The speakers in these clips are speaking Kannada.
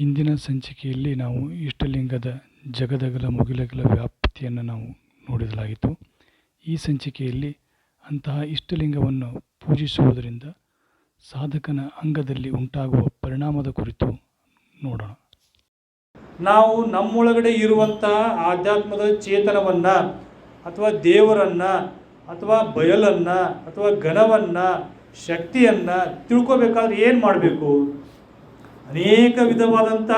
ಇಂದಿನ ಸಂಚಿಕೆಯಲ್ಲಿ ನಾವು ಇಷ್ಟಲಿಂಗದ ಜಗದಗಲ ಮುಗಿಲಗಲ ವ್ಯಾಪ್ತಿಯನ್ನು ನಾವು ನೋಡಿದಲಾಗಿತ್ತು. ಈ ಸಂಚಿಕೆಯಲ್ಲಿ ಅಂತಹ ಇಷ್ಟಲಿಂಗವನ್ನು ಪೂಜಿಸುವುದರಿಂದ ಸಾಧಕನ ಅಂಗದಲ್ಲಿ ಉಂಟಾಗುವ ಪರಿಣಾಮದ ಕುರಿತು ನೋಡೋಣ. ನಾವು ನಮ್ಮೊಳಗಡೆ ಇರುವಂತಹ ಆಧ್ಯಾತ್ಮದ ಚೇತನವನ್ನ ಅಥವಾ ದೇವರನ್ನ ಅಥವಾ ಬಯಲನ್ನ ಅಥವಾ ಘನವನ್ನು ಶಕ್ತಿಯನ್ನ ತಿಳ್ಕೊಬೇಕಾದ್ರೆ ಏನು ಮಾಡಬೇಕು? ಅನೇಕ ವಿಧವಾದಂಥ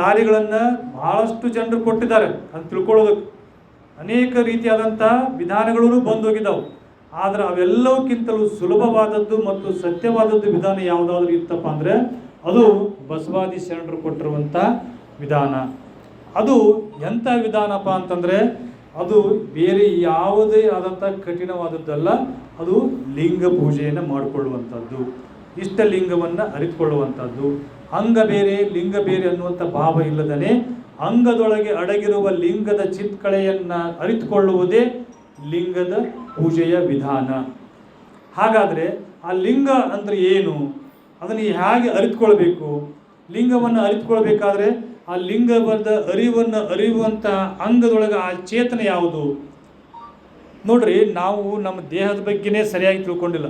ದಾರಿಗಳನ್ನು ಬಹಳಷ್ಟು ಜನರು ಕೊಟ್ಟಿದ್ದಾರೆ ಅಂತ ತಿಳ್ಕೊಳ್ಳೋದಕ್ಕೆ. ಅನೇಕ ರೀತಿಯಾದಂಥ ವಿಧಾನಗಳೂ ಬಂದು ಹೋಗಿದ್ದಾವೆ ಆದರೆ ಅವೆಲ್ಲವಕ್ಕಿಂತಲೂ ಸುಲಭವಾದದ್ದು ಮತ್ತು ಸತ್ಯವಾದದ್ದು ವಿಧಾನ ಯಾವುದಾದ್ರೂ ಇತ್ತಪ್ಪ ಅಂದರೆ ಅದು ಬಸವಾದಿ ಶರಣರು ಕೊಟ್ಟಿರುವಂಥ ವಿಧಾನ. ಅದು ಎಂಥ ವಿಧಾನಪ್ಪ ಅಂತಂದರೆ ಅದು ಬೇರೆ ಯಾವುದೇ ಆದಂಥ ಕಠಿಣವಾದದ್ದಲ್ಲ, ಅದು ಲಿಂಗ ಪೂಜೆಯನ್ನು ಮಾಡಿಕೊಳ್ಳುವಂಥದ್ದು ಇಷ್ಟ ಲಿಂಗವನ್ನು ಅರಿತುಕೊಳ್ಳುವಂಥದ್ದು. ಅಂಗ ಬೇರೆ, ಲಿಂಗ ಬೇರೆ ಅನ್ನುವಂಥ ಭಾವ ಇಲ್ಲದನೆ ಅಂಗದೊಳಗೆ ಅಡಗಿರುವ ಲಿಂಗದ ಚಿತ್ಕಳೆಯನ್ನು ಅರಿತುಕೊಳ್ಳುವುದೇ ಲಿಂಗದ ಪೂಜೆಯ ವಿಧಾನ. ಹಾಗಾದರೆ ಆ ಲಿಂಗ ಅಂದರೆ ಏನು? ಅದನ್ನು ಹೇಗೆ ಅರಿತುಕೊಳ್ಬೇಕು? ಲಿಂಗವನ್ನು ಅರಿತುಕೊಳ್ಬೇಕಾದ್ರೆ ಆ ಲಿಂಗದ ಅರಿವನ್ನು ಅರಿಯುವಂಥ ಅಂಗದೊಳಗೆ ಆ ಚೇತನ ಯಾವುದು? ನೋಡ್ರಿ, ನಾವು ನಮ್ಮ ದೇಹದ ಬಗ್ಗೆನೇ ಸರಿಯಾಗಿ ತಿಳ್ಕೊಂಡಿಲ್ಲ.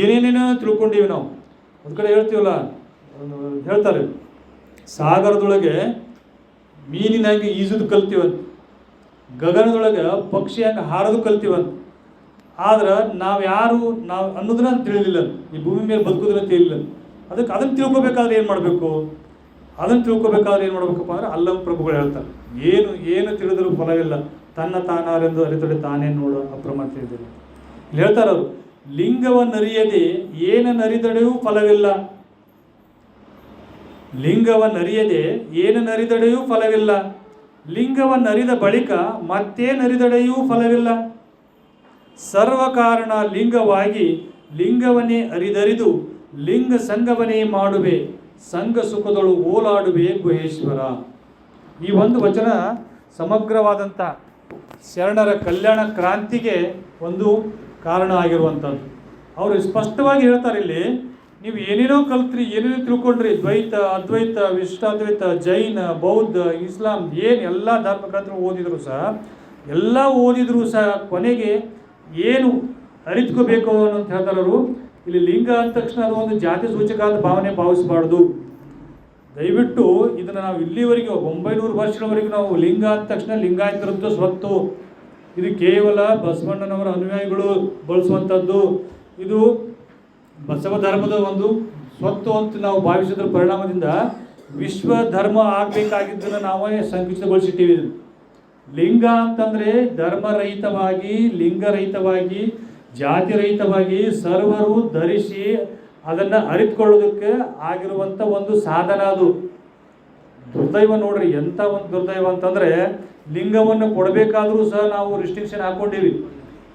ಏನೇನೇನೋ ತಿಳ್ಕೊಂಡೀವಿ ನಾವು. ಒಂದು ಕಡೆ ಹೇಳ್ತೀವಲ್ಲ ಹೇಳ್ತಾರೆ, ಸಾಗರದೊಳಗೆ ಮೀನಿನ ಹಂಗೆ ಈಜುದು ಕಲ್ತೀವಂತ, ಗಗನದೊಳಗೆ ಪಕ್ಷಿ ಹಂಗೆ ಹಾರದು ಕಲ್ತೀವಂತ. ಆದ್ರೆ ನಾವು ಯಾರು, ನಾವು ಅನ್ನೋದನ್ನ ತಿಳಿದಿಲ್ಲ ಈ ಭೂಮಿ ಮೇಲೆ ಬದುಕೋದನ್ನ ತಿಳಿಲಿಲ್ಲ. ಅದಕ್ಕೆ ಅದನ್ನು ತಿಳ್ಕೊಬೇಕಾದ್ರೆ ಏನು ಮಾಡಬೇಕು? ಅದನ್ನು ತಿಳ್ಕೊಬೇಕಾದ್ರೆ ಏನು ಮಾಡ್ಬೇಕಪ್ಪ ಅಂದ್ರೆ ಅಲ್ಲಂ ಪ್ರಭುಗಳು ಹೇಳ್ತಾರೆ. ಏನು ಏನು ತಿಳಿದರೂ ಫಲವಿಲ್ಲ. ತನ್ನ ತಾನಾರೆಂದು ಅರಿತೊಡೆ ತಾನೇ ನೋಡು ಅಪ್ರಮಾಣ ತಿಳಿದಿಲ್ಲ ಇಲ್ಲಿ ಹೇಳ್ತಾರೆ ಅವರು ಲಿಂಗವನ್ನರಿಯದೆ ಏನನ್ನರಿದಡೆಯೂ ಫಲವಿಲ್ಲ. ಲಿಂಗವನ್ನರಿಯದೆ ಏನನ್ನರಿದಡೆಯೂ ಫಲವಿಲ್ಲ. ಲಿಂಗವನ್ನರಿದ ಬಳಿಕ ಮತ್ತೇನರಿದಡೆಯೂ ಫಲವಿಲ್ಲ. ಸರ್ವಕಾರಣ ಲಿಂಗವಾಗಿ ಲಿಂಗವನೇ ಅರಿದರಿದು ಲಿಂಗ ಸಂಗವನೇ ಮಾಡುವೆ. ಸಂಘ ಸುಖದೊಳು ಓಲಾಡುವೆ ಗುಹೇಶ್ವರ. ಈ ಒಂದು ವಚನ ಸಮಗ್ರವಾದಂಥ ಶರಣರ ಕಲ್ಯಾಣ ಕ್ರಾಂತಿಗೆ ಒಂದು ಕಾರಣ ಆಗಿರುವಂಥದ್ದು. ಅವರು ಸ್ಪಷ್ಟವಾಗಿ ಹೇಳ್ತಾರೆ ಇಲ್ಲಿ, ನೀವು ಏನೇನೋ ಕಲ್ತ್ರಿ, ಏನೇನೋ ತಿಳ್ಕೊಂಡ್ರಿ, ದ್ವೈತ, ಅದ್ವೈತ ವಿಶಿಷ್ಟಾದ್ವೈತ ಜೈನ, ಬೌದ್ಧ, ಇಸ್ಲಾಂ, ಏನು ಎಲ್ಲ ಧರ್ಮ ಓದಿದರೂ ಓದಿದ್ರು ಸಹ, ಎಲ್ಲ ಓದಿದ್ರು ಸಹ ಕೊನೆಗೆ ಏನು ಅರಿತ್ಕೋಬೇಕು ಅಂತ ಹೇಳ್ತಾರವರು ಇಲ್ಲಿ ಲಿಂಗ ಅಂದ ತಕ್ಷಣ ಅದು ಒಂದು ಜಾತಿ ಸೂಚಕ ಅಂತ ಭಾವನೆ ಭಾವಿಸಬಾರ್ದು. ದಯವಿಟ್ಟು ಇದನ್ನು ನಾವು ಇಲ್ಲಿವರೆಗೆ ಒಂಬೈನೂರು ವರ್ಷಗಳವರೆಗೂ ನಾವು ಲಿಂಗ ಅಂದ ತಕ್ಷಣ ಲಿಂಗಾಯತರದ್ದು ಸ್ವತ್ತು ಇದು ಕೇವಲ ಬಸವಣ್ಣನವರ ಅನುಯಾಯಿಗಳು ಬಳಸುವಂಥದ್ದು ಇದು ಬಸವ ಧರ್ಮದ ಒಂದು ಸ್ವತ್ತು ಅಂತ ನಾವು ಭಾವಿಸಿದ ಪರಿಣಾಮದಿಂದ ವಿಶ್ವ ಧರ್ಮ ಆಗಬೇಕಾಗಿದ್ದನ್ನು ನಾವೇ ಸಂಕುಚಿತಗೊಳಿಸಿಟ್ಟಿವಿ. ಲಿಂಗ ಅಂತಂದರೆ ಧರ್ಮರಹಿತವಾಗಿ, ಲಿಂಗರಹಿತವಾಗಿ, ಜಾತಿರಹಿತವಾಗಿ ಸರ್ವರು ಧರಿಸಿ ಅದನ್ನು ಅರಿತುಕೊಳ್ಳೋದಕ್ಕೆ ಆಗಿರುವಂಥ ಒಂದು ಸಾಧನ ಅದು ದುರ್ದೈವ ನೋಡ್ರಿ ಎಂಥ ಒಂದು ದುರ್ದೈವ ಅಂತಂದರೆ ಲಿಂಗವನ್ನು ಕೊಡಬೇಕಾದ್ರೂ ಸಹ ನಾವು ರಿಸ್ಟ್ರಿಕ್ಷನ್ ಹಾಕ್ಕೊಂಡಿವಿ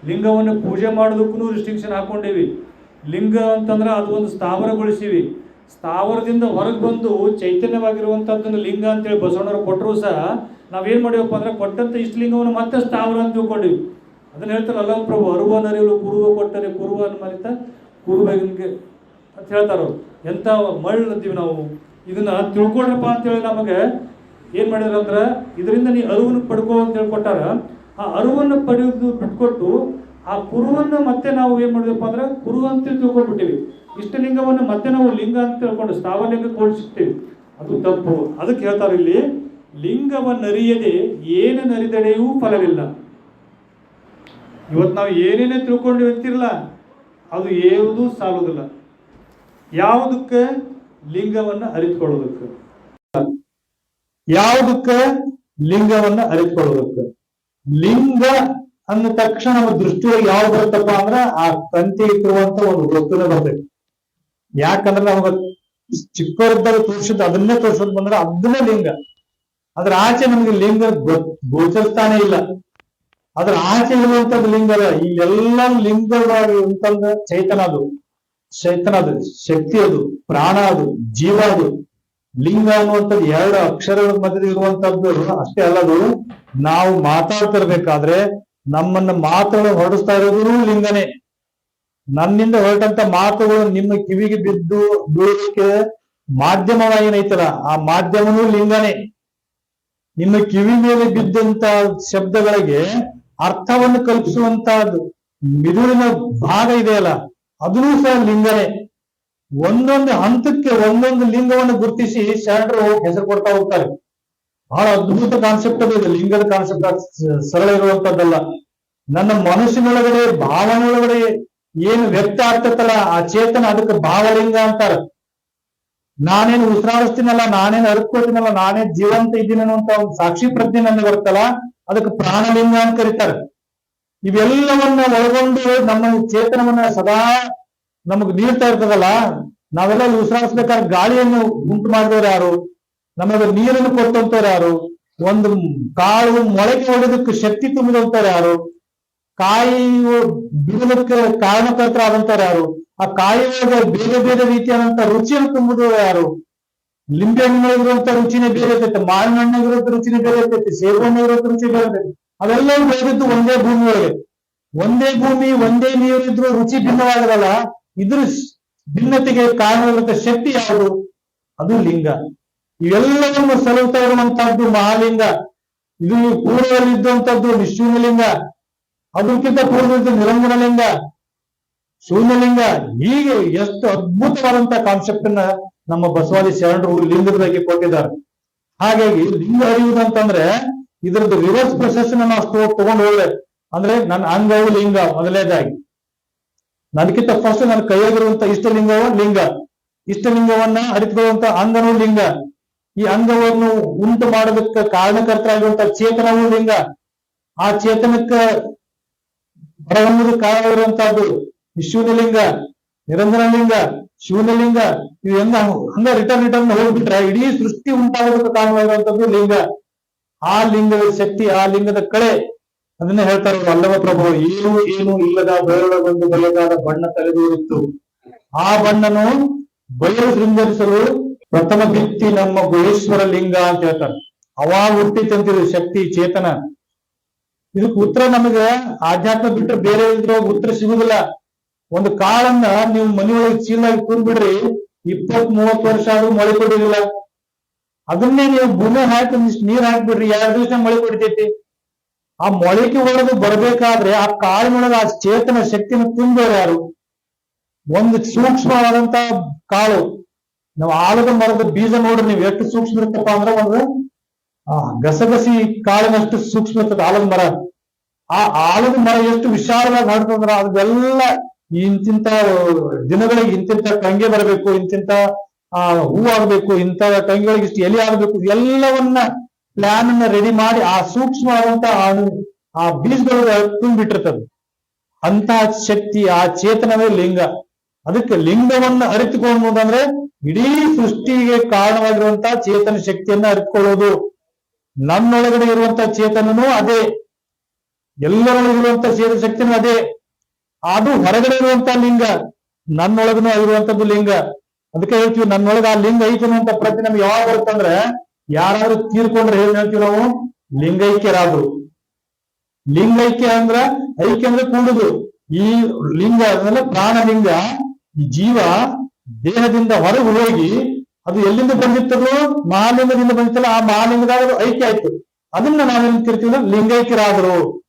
ಲಿಂಗವನ್ನು ಪೂಜೆ ಮಾಡೋದಕ್ಕೂ ರಿಸ್ಟ್ರಿಕ್ಷನ್ ಹಾಕ್ಕೊಂಡಿವಿ ಲಿಂಗ ಅಂತಂದ್ರೆ ಅದು ಒಂದು ಸ್ಥಾವರಗೊಳಿಸಿವಿ. ಸ್ಥಾವರದಿಂದ ಹೊರಗೆ ಬಂದು ಚೈತನ್ಯವಾಗಿರುವಂಥದ್ದನ್ನು ಲಿಂಗ ಅಂತೇಳಿ ಬಸವಣ್ಣವ್ರು ಕೊಟ್ಟರು ಸಹ ನಾವೇನು ಮಾಡಿವಪ್ಪ ಅಂದ್ರೆ ಕೊಟ್ಟಂಥ ಇಷ್ಟು ಲಿಂಗವನ್ನು ಮತ್ತೆ ಸ್ಥಾವರ ಅಂತ ತಿಳ್ಕೊಂಡಿವಿ. ಅದನ್ನು ಹೇಳ್ತಾರೆ ಅಲ್ಲ ಪ್ರಭು, ಅರುವ ನರಿಯಲು ಕುರುವ ಕೊಟ್ಟರೆ ಕುರುವ ಮರಿತ ಕುರುಬಗೆ ಅಂತ ಹೇಳ್ತಾರೆ ಎಂಥ ಮಳ್ಳು ಅಂತೀವಿ ನಾವು. ಇದನ್ನ ತಿಳ್ಕೊಳ್ರಪ್ಪ ಅಂತೇಳಿ ನಮಗೆ ಏನು ಮಾಡಿದ್ರು ಅಂದ್ರೆ, ಇದರಿಂದ ನೀ ಅರಿವನ್ನು ಪಡ್ಕೋ ಅಂತ ಹೇಳ್ಕೊಟ್ಟಾರ. ಆ ಅರಿವನ್ನು ಪಡೆದು ಬಿಟ್ಕೊಟ್ಟು, ಆ ಕುರುವನ್ನ ಮತ್ತೆ ನಾವು ಏನು ಮಾಡಿದಪ್ಪ ಅಂದ್ರೆ, ಕುರು ಅಂತ ತಿಳ್ಕೊಂಡ್ಬಿಟ್ಟಿವಿ. ಇಷ್ಟಲಿಂಗವನ್ನು ಮತ್ತೆ ನಾವು ಲಿಂಗ ಅಂತ ತಿಳ್ಕೊಂಡು ಸ್ಥಾವಲಿಂಗ ಹೋಲಿಸಿರ್ತೀವಿ ಅದು ತಪ್ಪು. ಅದಕ್ಕೆ ಹೇಳ್ತಾರೆ ಇಲ್ಲಿ ಲಿಂಗವನ್ನರಿಯದೆ ಏನನ್ನರಿದಡೆಯೂ ಫಲವಿಲ್ಲ. ಇವತ್ತು ನಾವು ಏನೇನೇ ತಿಳ್ಕೊಂಡು ಇರ್ತಿರಲ್ಲ ಅದು ಯಾವುದೂ ಸಾಲೋದಿಲ್ಲ. ಯಾವುದಕ್ಕೆ? ಲಿಂಗವನ್ನು ಅರಿತುಕೊಳ್ಳೋದಕ್ಕೆ. ಯಾವುದಕ್ಕೆ? ಲಿಂಗವನ್ನ ಅರಿತುಕೊಳ್ಳೋದಕ್ಕೆ. ಲಿಂಗ ಅಂದ ತಕ್ಷಣ ನಮ್ಮ ದೃಷ್ಟಿಯೊಳಗೆ ಯಾವ್ದು ಬರುತ್ತಪ್ಪ ಅಂದ್ರೆ ಆ ತಂತಿ ಇಟ್ಟಿರುವಂತ ಒಂದು ವೃತ್ತನೇ ಬರ್ತೈತಿ. ಯಾಕಂದ್ರೆ ನಮಗ ಚಿಕ್ಕವರಿದ್ದಾಗ ತೋರಿಸಿದ್ದು ಅದನ್ನೇ ತೋರ್ಸೋದ್ ಬಂದ್ರೆ ಅದನ್ನೇ ಲಿಂಗ. ಅದ್ರ ಆಚೆ ನಮ್ಗೆ ಲಿಂಗ ಗೋಚರಿಸ್ತಾನೆ ಇಲ್ಲ. ಅದ್ರ ಆಚೆ ಇರುವಂತದ್ದು ಲಿಂಗ ಅಲ್ಲ. ಈ ಎಲ್ಲ ಲಿಂಗವಾಗಿ ಅಂತಂದ್ರೆ ಚೈತನ ಅದು. ಚೈತನ ಅದು. ಶಕ್ತಿ ಅದು. ಪ್ರಾಣ ಅದು. ಜೀವ ಅದು. ಲಿಂಗ ಅನ್ನುವಂಥದ್ದು ಎರಡು ಅಕ್ಷರಗಳ ಮಧ್ಯದಲ್ಲಿ ಇರುವಂತದ್ದು ಅಷ್ಟೇ ಅಲ್ಲ ಅದು. ನಾವು ಮಾತಾಡ್ತಿರ್ಬೇಕಾದ್ರೆ ನಮ್ಮನ್ನ ಮಾತುಗಳು ಹೊರಡಿಸ್ತಾ ಇರೋದು ಲಿಂಗನೇ. ನನ್ನಿಂದ ಹೊರಟಂತ ಮಾತುಗಳು ನಿಮ್ಮ ಕಿವಿಗೆ ಬಿದ್ದು ಬೀಳೋದಕ್ಕೆ ಮಾಧ್ಯಮವಾಗಿ ನೈತಲ್ಲ, ಆ ಮಾಧ್ಯಮನೂ ಲಿಂಗನೇ. ನಿಮ್ಮ ಕಿವಿ ಮೇಲೆ ಬಿದ್ದಂತ ಶಬ್ದಗಳಿಗೆ ಅರ್ಥವನ್ನು ಕಲ್ಪಿಸುವಂತಹದ್ದು ಮಿದುಳಿನ ಭಾಗ ಇದೆಯಲ್ಲ ಅದೂ ಸಹ ಲಿಂಗನೇ. ಒಂದೊಂದು ಹಂತಕ್ಕೆ ಒಂದೊಂದು ಲಿಂಗವನ್ನು ಗುರುತಿಸಿ ಶರಣರು ಹೆಸರು ಕೊಡ್ತಾ ಹೋಗ್ತಾರೆ. ಬಹಳ ಅದ್ಭುತ ಕಾನ್ಸೆಪ್ಟ್ ಅದು ಇದು. ಲಿಂಗದ ಕಾನ್ಸೆಪ್ಟ್ ಸರಳ ಇರುವಂತದ್ದಲ್ಲ. ನನ್ನ ಮನಸ್ಸಿನೊಳಗಡೆ ಭಾವನೊಳಗಡೆ ಏನು ವ್ಯಕ್ತ ಆಗ್ತತ್ತಲ್ಲ, ಆ ಚೇತನ ಅದಕ್ಕೆ ಭಾವಲಿಂಗ ಅಂತಾರ. ನಾನೇನು ಉಸಿರಾಡಿಸ್ತೀನಲ್ಲ, ನಾನೇನು ಅರ್ಕೋತೀನಲ್ಲ ನಾನೇ ಜೀವಂತ ಇದ್ದೀನಿ ಅನ್ನುವಂತ ಒಂದು ಸಾಕ್ಷಿ ಪ್ರಜ್ಞೆ ನನಗೆ ಬರ್ತಲ್ಲ ಅದಕ್ಕೆ ಪ್ರಾಣಲಿಂಗ ಅಂತ ಕರೀತಾರೆ. ಇವೆಲ್ಲವನ್ನ ಒಳಗೊಂಡು ನಮ್ಮ ಚೇತನವನ್ನ ಸದಾ ನಮಗ್ ನೀರ್ತಾ ಇರ್ತದಲ್ಲ, ನಾವೆಲ್ಲ ಉಸಿರಾಡಿಸ್ಬೇಕಾದ್ರೆ ಗಾಳಿಯನ್ನು ಉಂಟು ಮಾಡಿದವ್ರು ಯಾರು? ನಮಗೆ ನೀರನ್ನು ಕೊಟ್ಟಂತವ್ರು ಯಾರು? ಒಂದು ಕಾಳು ಮೊಳಕೆ ಹೊಡೆದಕ್ಕೆ ಶಕ್ತಿ ತುಂಬಿದಂತವ್ರು ಯಾರು? ಕಾಯಿ ಕಾರಣಕರ್ತರ ಆದಂತವ್ರು ಯಾರು? ಆ ಕಾಯಿ ಬೇರೆ ಬೇರೆ ರೀತಿಯಾದಂತ ರುಚಿಯನ್ನು ತುಂಬಿದವರು ಯಾರು? ಲಿಂಬೆ ಹಣ್ಣಿರುವಂತ ರುಚಿನೇ ಬೇರೆ ಇರ್ತೈತೆ, ಮಾವಿನ ಹಣ್ಣಿಗಿರೋ ರುಚಿನೇ ಬೇರೆ ಇರ್ತೈತಿ, ಸೇಬು ಹಣ್ಣಿಗಿರೋ ರುಚಿ ಬೇರೆ ಇರ್ತೈತಿ. ಅವೆಲ್ಲವೂ ಬೆಳೆದಿದ್ದು ಒಂದೇ ಭೂಮಿ ಒಳಗೆ ಒಂದೇ ಭೂಮಿ, ಒಂದೇ ನೀರು ಇದ್ರೂ ರುಚಿ ಭಿನ್ನವಾಗದಲ್ಲ. ಇದ್ರ ಭಿನ್ನತೆಗೆ ಕಾರಣವಾದ ಶಕ್ತಿ ಯಾವುದು? ಅದು ಲಿಂಗ. ಇವೆಲ್ಲವನ್ನು ಸಲುತ್ತಾ ಇರುವಂತಹದ್ದು ಮಹಾಲಿಂಗ. ಇದು ಪೂರ್ವದಲ್ಲಿ ಇದ್ದಂತದ್ದು ನಿಶೂನ್ಯಲಿಂಗ ಅದಕ್ಕಿಂತ ಪೂರ್ವದ ನಿರಂಜನಲಿಂಗ. ಶೂನ್ಯಲಿಂಗ. ಹೀಗೆ ಎಷ್ಟು ಅದ್ಭುತವಾದಂತ ಕಾನ್ಸೆಪ್ಟ್ ಅನ್ನ ನಮ್ಮ ಬಸವಾದಿ ಶರಣರು ಲಿಂಗದ ಬಗ್ಗೆ ಕೊಟ್ಟಿದ್ದಾರೆ. ಹಾಗಾಗಿ ಲಿಂಗ ಅರಿಯುವುದಂತಂದ್ರೆ ಇದ್ರದ್ದು ರಿವರ್ಸ್ ಪ್ರೊಸೆಸ್ ನಾವು ಅಷ್ಟು ತಗೊಂಡು ಹೋದ್ರೆ, ಅಂದ್ರೆ ನನ್ನ ಅಂಗವು ಲಿಂಗ ಮೊದಲನೇದಾಗಿ. ನನಗಿಂತ ಫಸ್ಟ್ ನನ್ನ ಕೈಯಾಗಿರುವಂತ ಇಷ್ಟಲಿಂಗವ ಲಿಂಗ. ಇಷ್ಟಲಿಂಗವನ್ನ ಅರಿತುಕೊಳ್ಳುವಂತ ಅಂಗನೂ ಲಿಂಗ. ಈ ಅಂಗವನ್ನು ಉಂಟು ಮಾಡೋದಕ್ಕೆ ಕಾರಣಕರ್ತರಾಗಿರುವಂತ ಚೇತನವೂ ಲಿಂಗ. ಆ ಚೇತನಕ್ಕ ಹೊರಹೊಮ್ಮದ ಕಾರಣ ಇರುವಂತಹದ್ದು ಶೂನ್ಯಲಿಂಗ ನಿರಂಜನ ಲಿಂಗ ಶಿವನಲಿಂಗ ಇವು ಹೆಂಗ ಹಂಗ ರಿಟರ್ನ್ ರಿಟರ್ನ್ ಹೋಗ್ಬಿಟ್ರೆ ಇಡೀ ಸೃಷ್ಟಿ ಉಂಟಾಗೋದಕ್ಕೆ ಕಾರಣವಾಗಿರುವಂತದ್ದು ಲಿಂಗ. ಆ ಲಿಂಗದ ಶಕ್ತಿ, ಆ ಲಿಂಗದ ಕಳೆ ಅದನ್ನ ಹೇಳ್ತಾರೆ ಅವ್ರು ಅಲ್ಲವ ಪ್ರಭು, ಏನು ಏನು ಇಲ್ಲದ ಬಂದು ಬಯಲಾದ ಬಣ್ಣ ತಲೆದೂರಿತ್ತು ಆ ಬಣ್ಣನು ಬಯಲು ಶೃಂಗರಿಸಲು ಪ್ರಥಮ ಭಿತ್ತಿ ನಮ್ಮ ಗುಹೇಶ್ವರ ಲಿಂಗ ಅಂತ ಹೇಳ್ತಾರೆ. ಅವಾಗ ಹುಟ್ಟಿತಂತಿದು ಶಕ್ತಿ, ಚೇತನ. ಇದಕ್ಕೆ ಉತ್ತರ ನಮಗೆ ಆಧ್ಯಾತ್ಮ ಬಿಟ್ರೆ ಬೇರೆ ಇದ್ರೊಳಗೆ ಉತ್ತರ ಸಿಗುದಿಲ್ಲ. ಒಂದು ಕಾಳನ್ನ ನೀವು ಮನೆಯೊಳಗೆ ಚೀಲಾಗಿ ತುಂಬಿಡ್ರಿ ಇಪ್ಪತ್ ಮೂವತ್ ವರ್ಷ ಆದ್ರೂ ಮಳೆ ಕೊಡಿಲ್ಲ ಅದನ್ನೇ ನೀವು ಭೂಮಿ ಹಾಕಿ ನೀರ್ ಹಾಕ್ಬಿಡ್ರಿ, ಎರಡ್ ದಿವಸ ಮಳೆ ಕೊಡ್ತೈತಿ. ಆ ಮೊಳಕೆ ಒಳಗೆ ಬರ್ಬೇಕಾದ್ರೆ ಆ ಕಾಳಿನೊಳಗೆ ಆ ಚೇತನ ಶಕ್ತಿನ ತುಂಬೋರು ಯಾರು? ಒಂದು ಸೂಕ್ಷ್ಮವಾದಂತ ಕಾಳು. ನಾವು ಆಲದ ಮರದ ಬೀಜ ನೋಡ್ರಿ, ನೀವು ಎಷ್ಟು ಸೂಕ್ಷ್ಮ ಇರುತ್ತಪ್ಪ ಅಂದ್ರೆ ಒಂದು ಗಸಗಸಿ ಕಾಳಿನಷ್ಟು ಸೂಕ್ಷ್ಮ ಇರ್ತದೆ ಆಲದ ಮರ. ಆ ಆಲದ ಮರ ಎಷ್ಟು ವಿಶಾಲವಾಗಿ ಹರಡ್ತಂದ್ರ ಅದೆಲ್ಲ ಇಂತಿಂತ ದಿನಗಳಿಗೆ ಇಂತಿಂತ ಕಂಗೆ ಬರಬೇಕು, ಇಂತಿಂತ, ಆ, ಹೂ ಆಗ್ಬೇಕು ಇಂಥ ಕಂಗೆಗಳಿಗೆ ಇಷ್ಟು ಎಲೆ ಆಗ್ಬೇಕು, ಎಲ್ಲವನ್ನ ಪ್ಲಾನ್ ಅನ್ನ ರೆಡಿ ಮಾಡಿ ಆ ಸೂಕ್ಷ್ಮವಾದಂತ ಆ- ಬೀಜಗಳು ತುಂಬಿಟ್ಟಿರ್ತದೆ. ಅಂತ ಶಕ್ತಿ, ಆ ಚೇತನವೇ ಲಿಂಗ. ಅದಕ್ಕೆ ಲಿಂಗವನ್ನ ಅರಿತುಕೊಳ್ಳುವುದಂದ್ರೆ ಇಡೀ ಸೃಷ್ಟಿಗೆ ಕಾರಣವಾಗಿರುವಂತಹ ಚೇತನ ಶಕ್ತಿಯನ್ನ ಅರಿತುಕೊಳ್ಳೋದು. ನನ್ನೊಳಗಡೆ ಇರುವಂತಹ ಚೇತನನು ಅದೇ. ಎಲ್ಲರೊಳಗಿರುವಂತ ಚೇತನ ಶಕ್ತಿನೂ ಅದೇ. ಅದು ಹೊರಗಡೆ ಇರುವಂತಹ ಲಿಂಗ, ನನ್ನೊಳಗನು ಇರುವಂತದ್ದು ಲಿಂಗ. ಅದಕ್ಕೆ ಹೇಳ್ತೀವಿ, ನನ್ನೊಳಗ ಆ ಲಿಂಗ ಐತಿ ಅನ್ನುವಂತ ಪ್ರತಿ ನಮ್ಗೆ ಯಾವಾಗ ಬರುತ್ತಂದ್ರೆ ಯಾರಾದ್ರೂ ತೀರ್ಕೊಂಡ್ರೆ ಏನ್ ಹೇಳ್ತೀವಿ ನಾವು? ಲಿಂಗೈಕ್ಯರಾದ್ರು. ಲಿಂಗೈಕ್ಯ ಅಂದ್ರ ಐಕ್ಯ ಅಂದ್ರೆ ಕೂಡುದು. ಈ ಲಿಂಗ ಅಂದ್ರೆ ಪ್ರಾಣಲಿಂಗ. ಈ ಜೀವ ದೇಹದಿಂದ ಹೊರಗೆ ಹೋಗಿ ಅದು ಎಲ್ಲಿಂದ ಬಂದಿತ್ತದು? ಮಹಾಲಿಂಗದಿಂದ ಬಂದಿತ್ತಲ್ಲ, ಆ ಮಹಾಲಿಂಗದಾಗ ಐಕ್ಯ ಆಯ್ತು. ಅದನ್ನ ನಾವೇನ್ ಅಂದ್ರೆ ಲಿಂಗೈಕ್ಯರಾದ್ರು.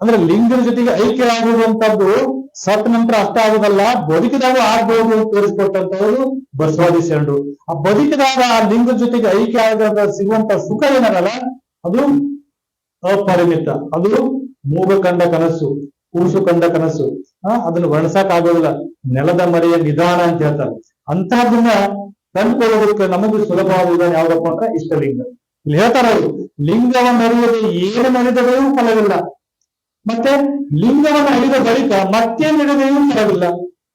ಅಂದ್ರೆ ಲಿಂಗದ ಜೊತೆಗೆ ಐಕ್ಯರಾಗುವಂತದ್ದು ಸತ್ ನಂತರ ಅಷ್ಟ ಆಗುದಲ್ಲ ಬದುಕಿದಾಗ ಆಗ್ಬಹುದು ಅಂತ ತೋರಿಸ್ಕೊಟ್ಟಂತವರು ಬಸವಾದಿ ಶರಣರು ಆ ಬದುಕಿದಾಗ ಆ ಲಿಂಗ ಜೊತೆಗೆ ಐಕ್ಯ ಆದಾಗ ಸಿಗುವಂತ ಸುಖ ಏನಲ್ಲ ಅದು ಅಪರಿಮಿತ. ಅದು ಮೂಗ ಕಂಡ ಕನಸು, ಕೂಸು ಕಂಡ ಕನಸು. ಆ, ಅದನ್ನ ವರ್ಣಸಕ್ ಆಗೋದಿಲ್ಲ. ನೆಲದ ಮರೆಯ ನಿಧಾನ ಅಂತ ಹೇಳ್ತಾರೆ. ಅಂತಹದನ್ನ ಕಂಡುಕೊಳ್ಳೋದಕ್ಕೆ ನಮಗೂ ಸುಲಭವಾದ ವಿಧಾನ ಯಾವ್ದಪ್ಪ ಅಂದ್ರೆ ಇಷ್ಟಲಿಂಗ. ಇಲ್ಲಿ ಹೇಳ್ತಾರ ಅವರು, ಲಿಂಗವನ್ನು ಅರಿಯದೆ ಏನು ಅರಿದವೂ ಫಲವಿಲ್ಲ. ಮತ್ತೆ ಲಿಂಗವನ್ನು ಹಿಡಿದ ಬಳಿಕ ಮತ್ತೆ ನಡೆದೇನು ಇರೋದಿಲ್ಲ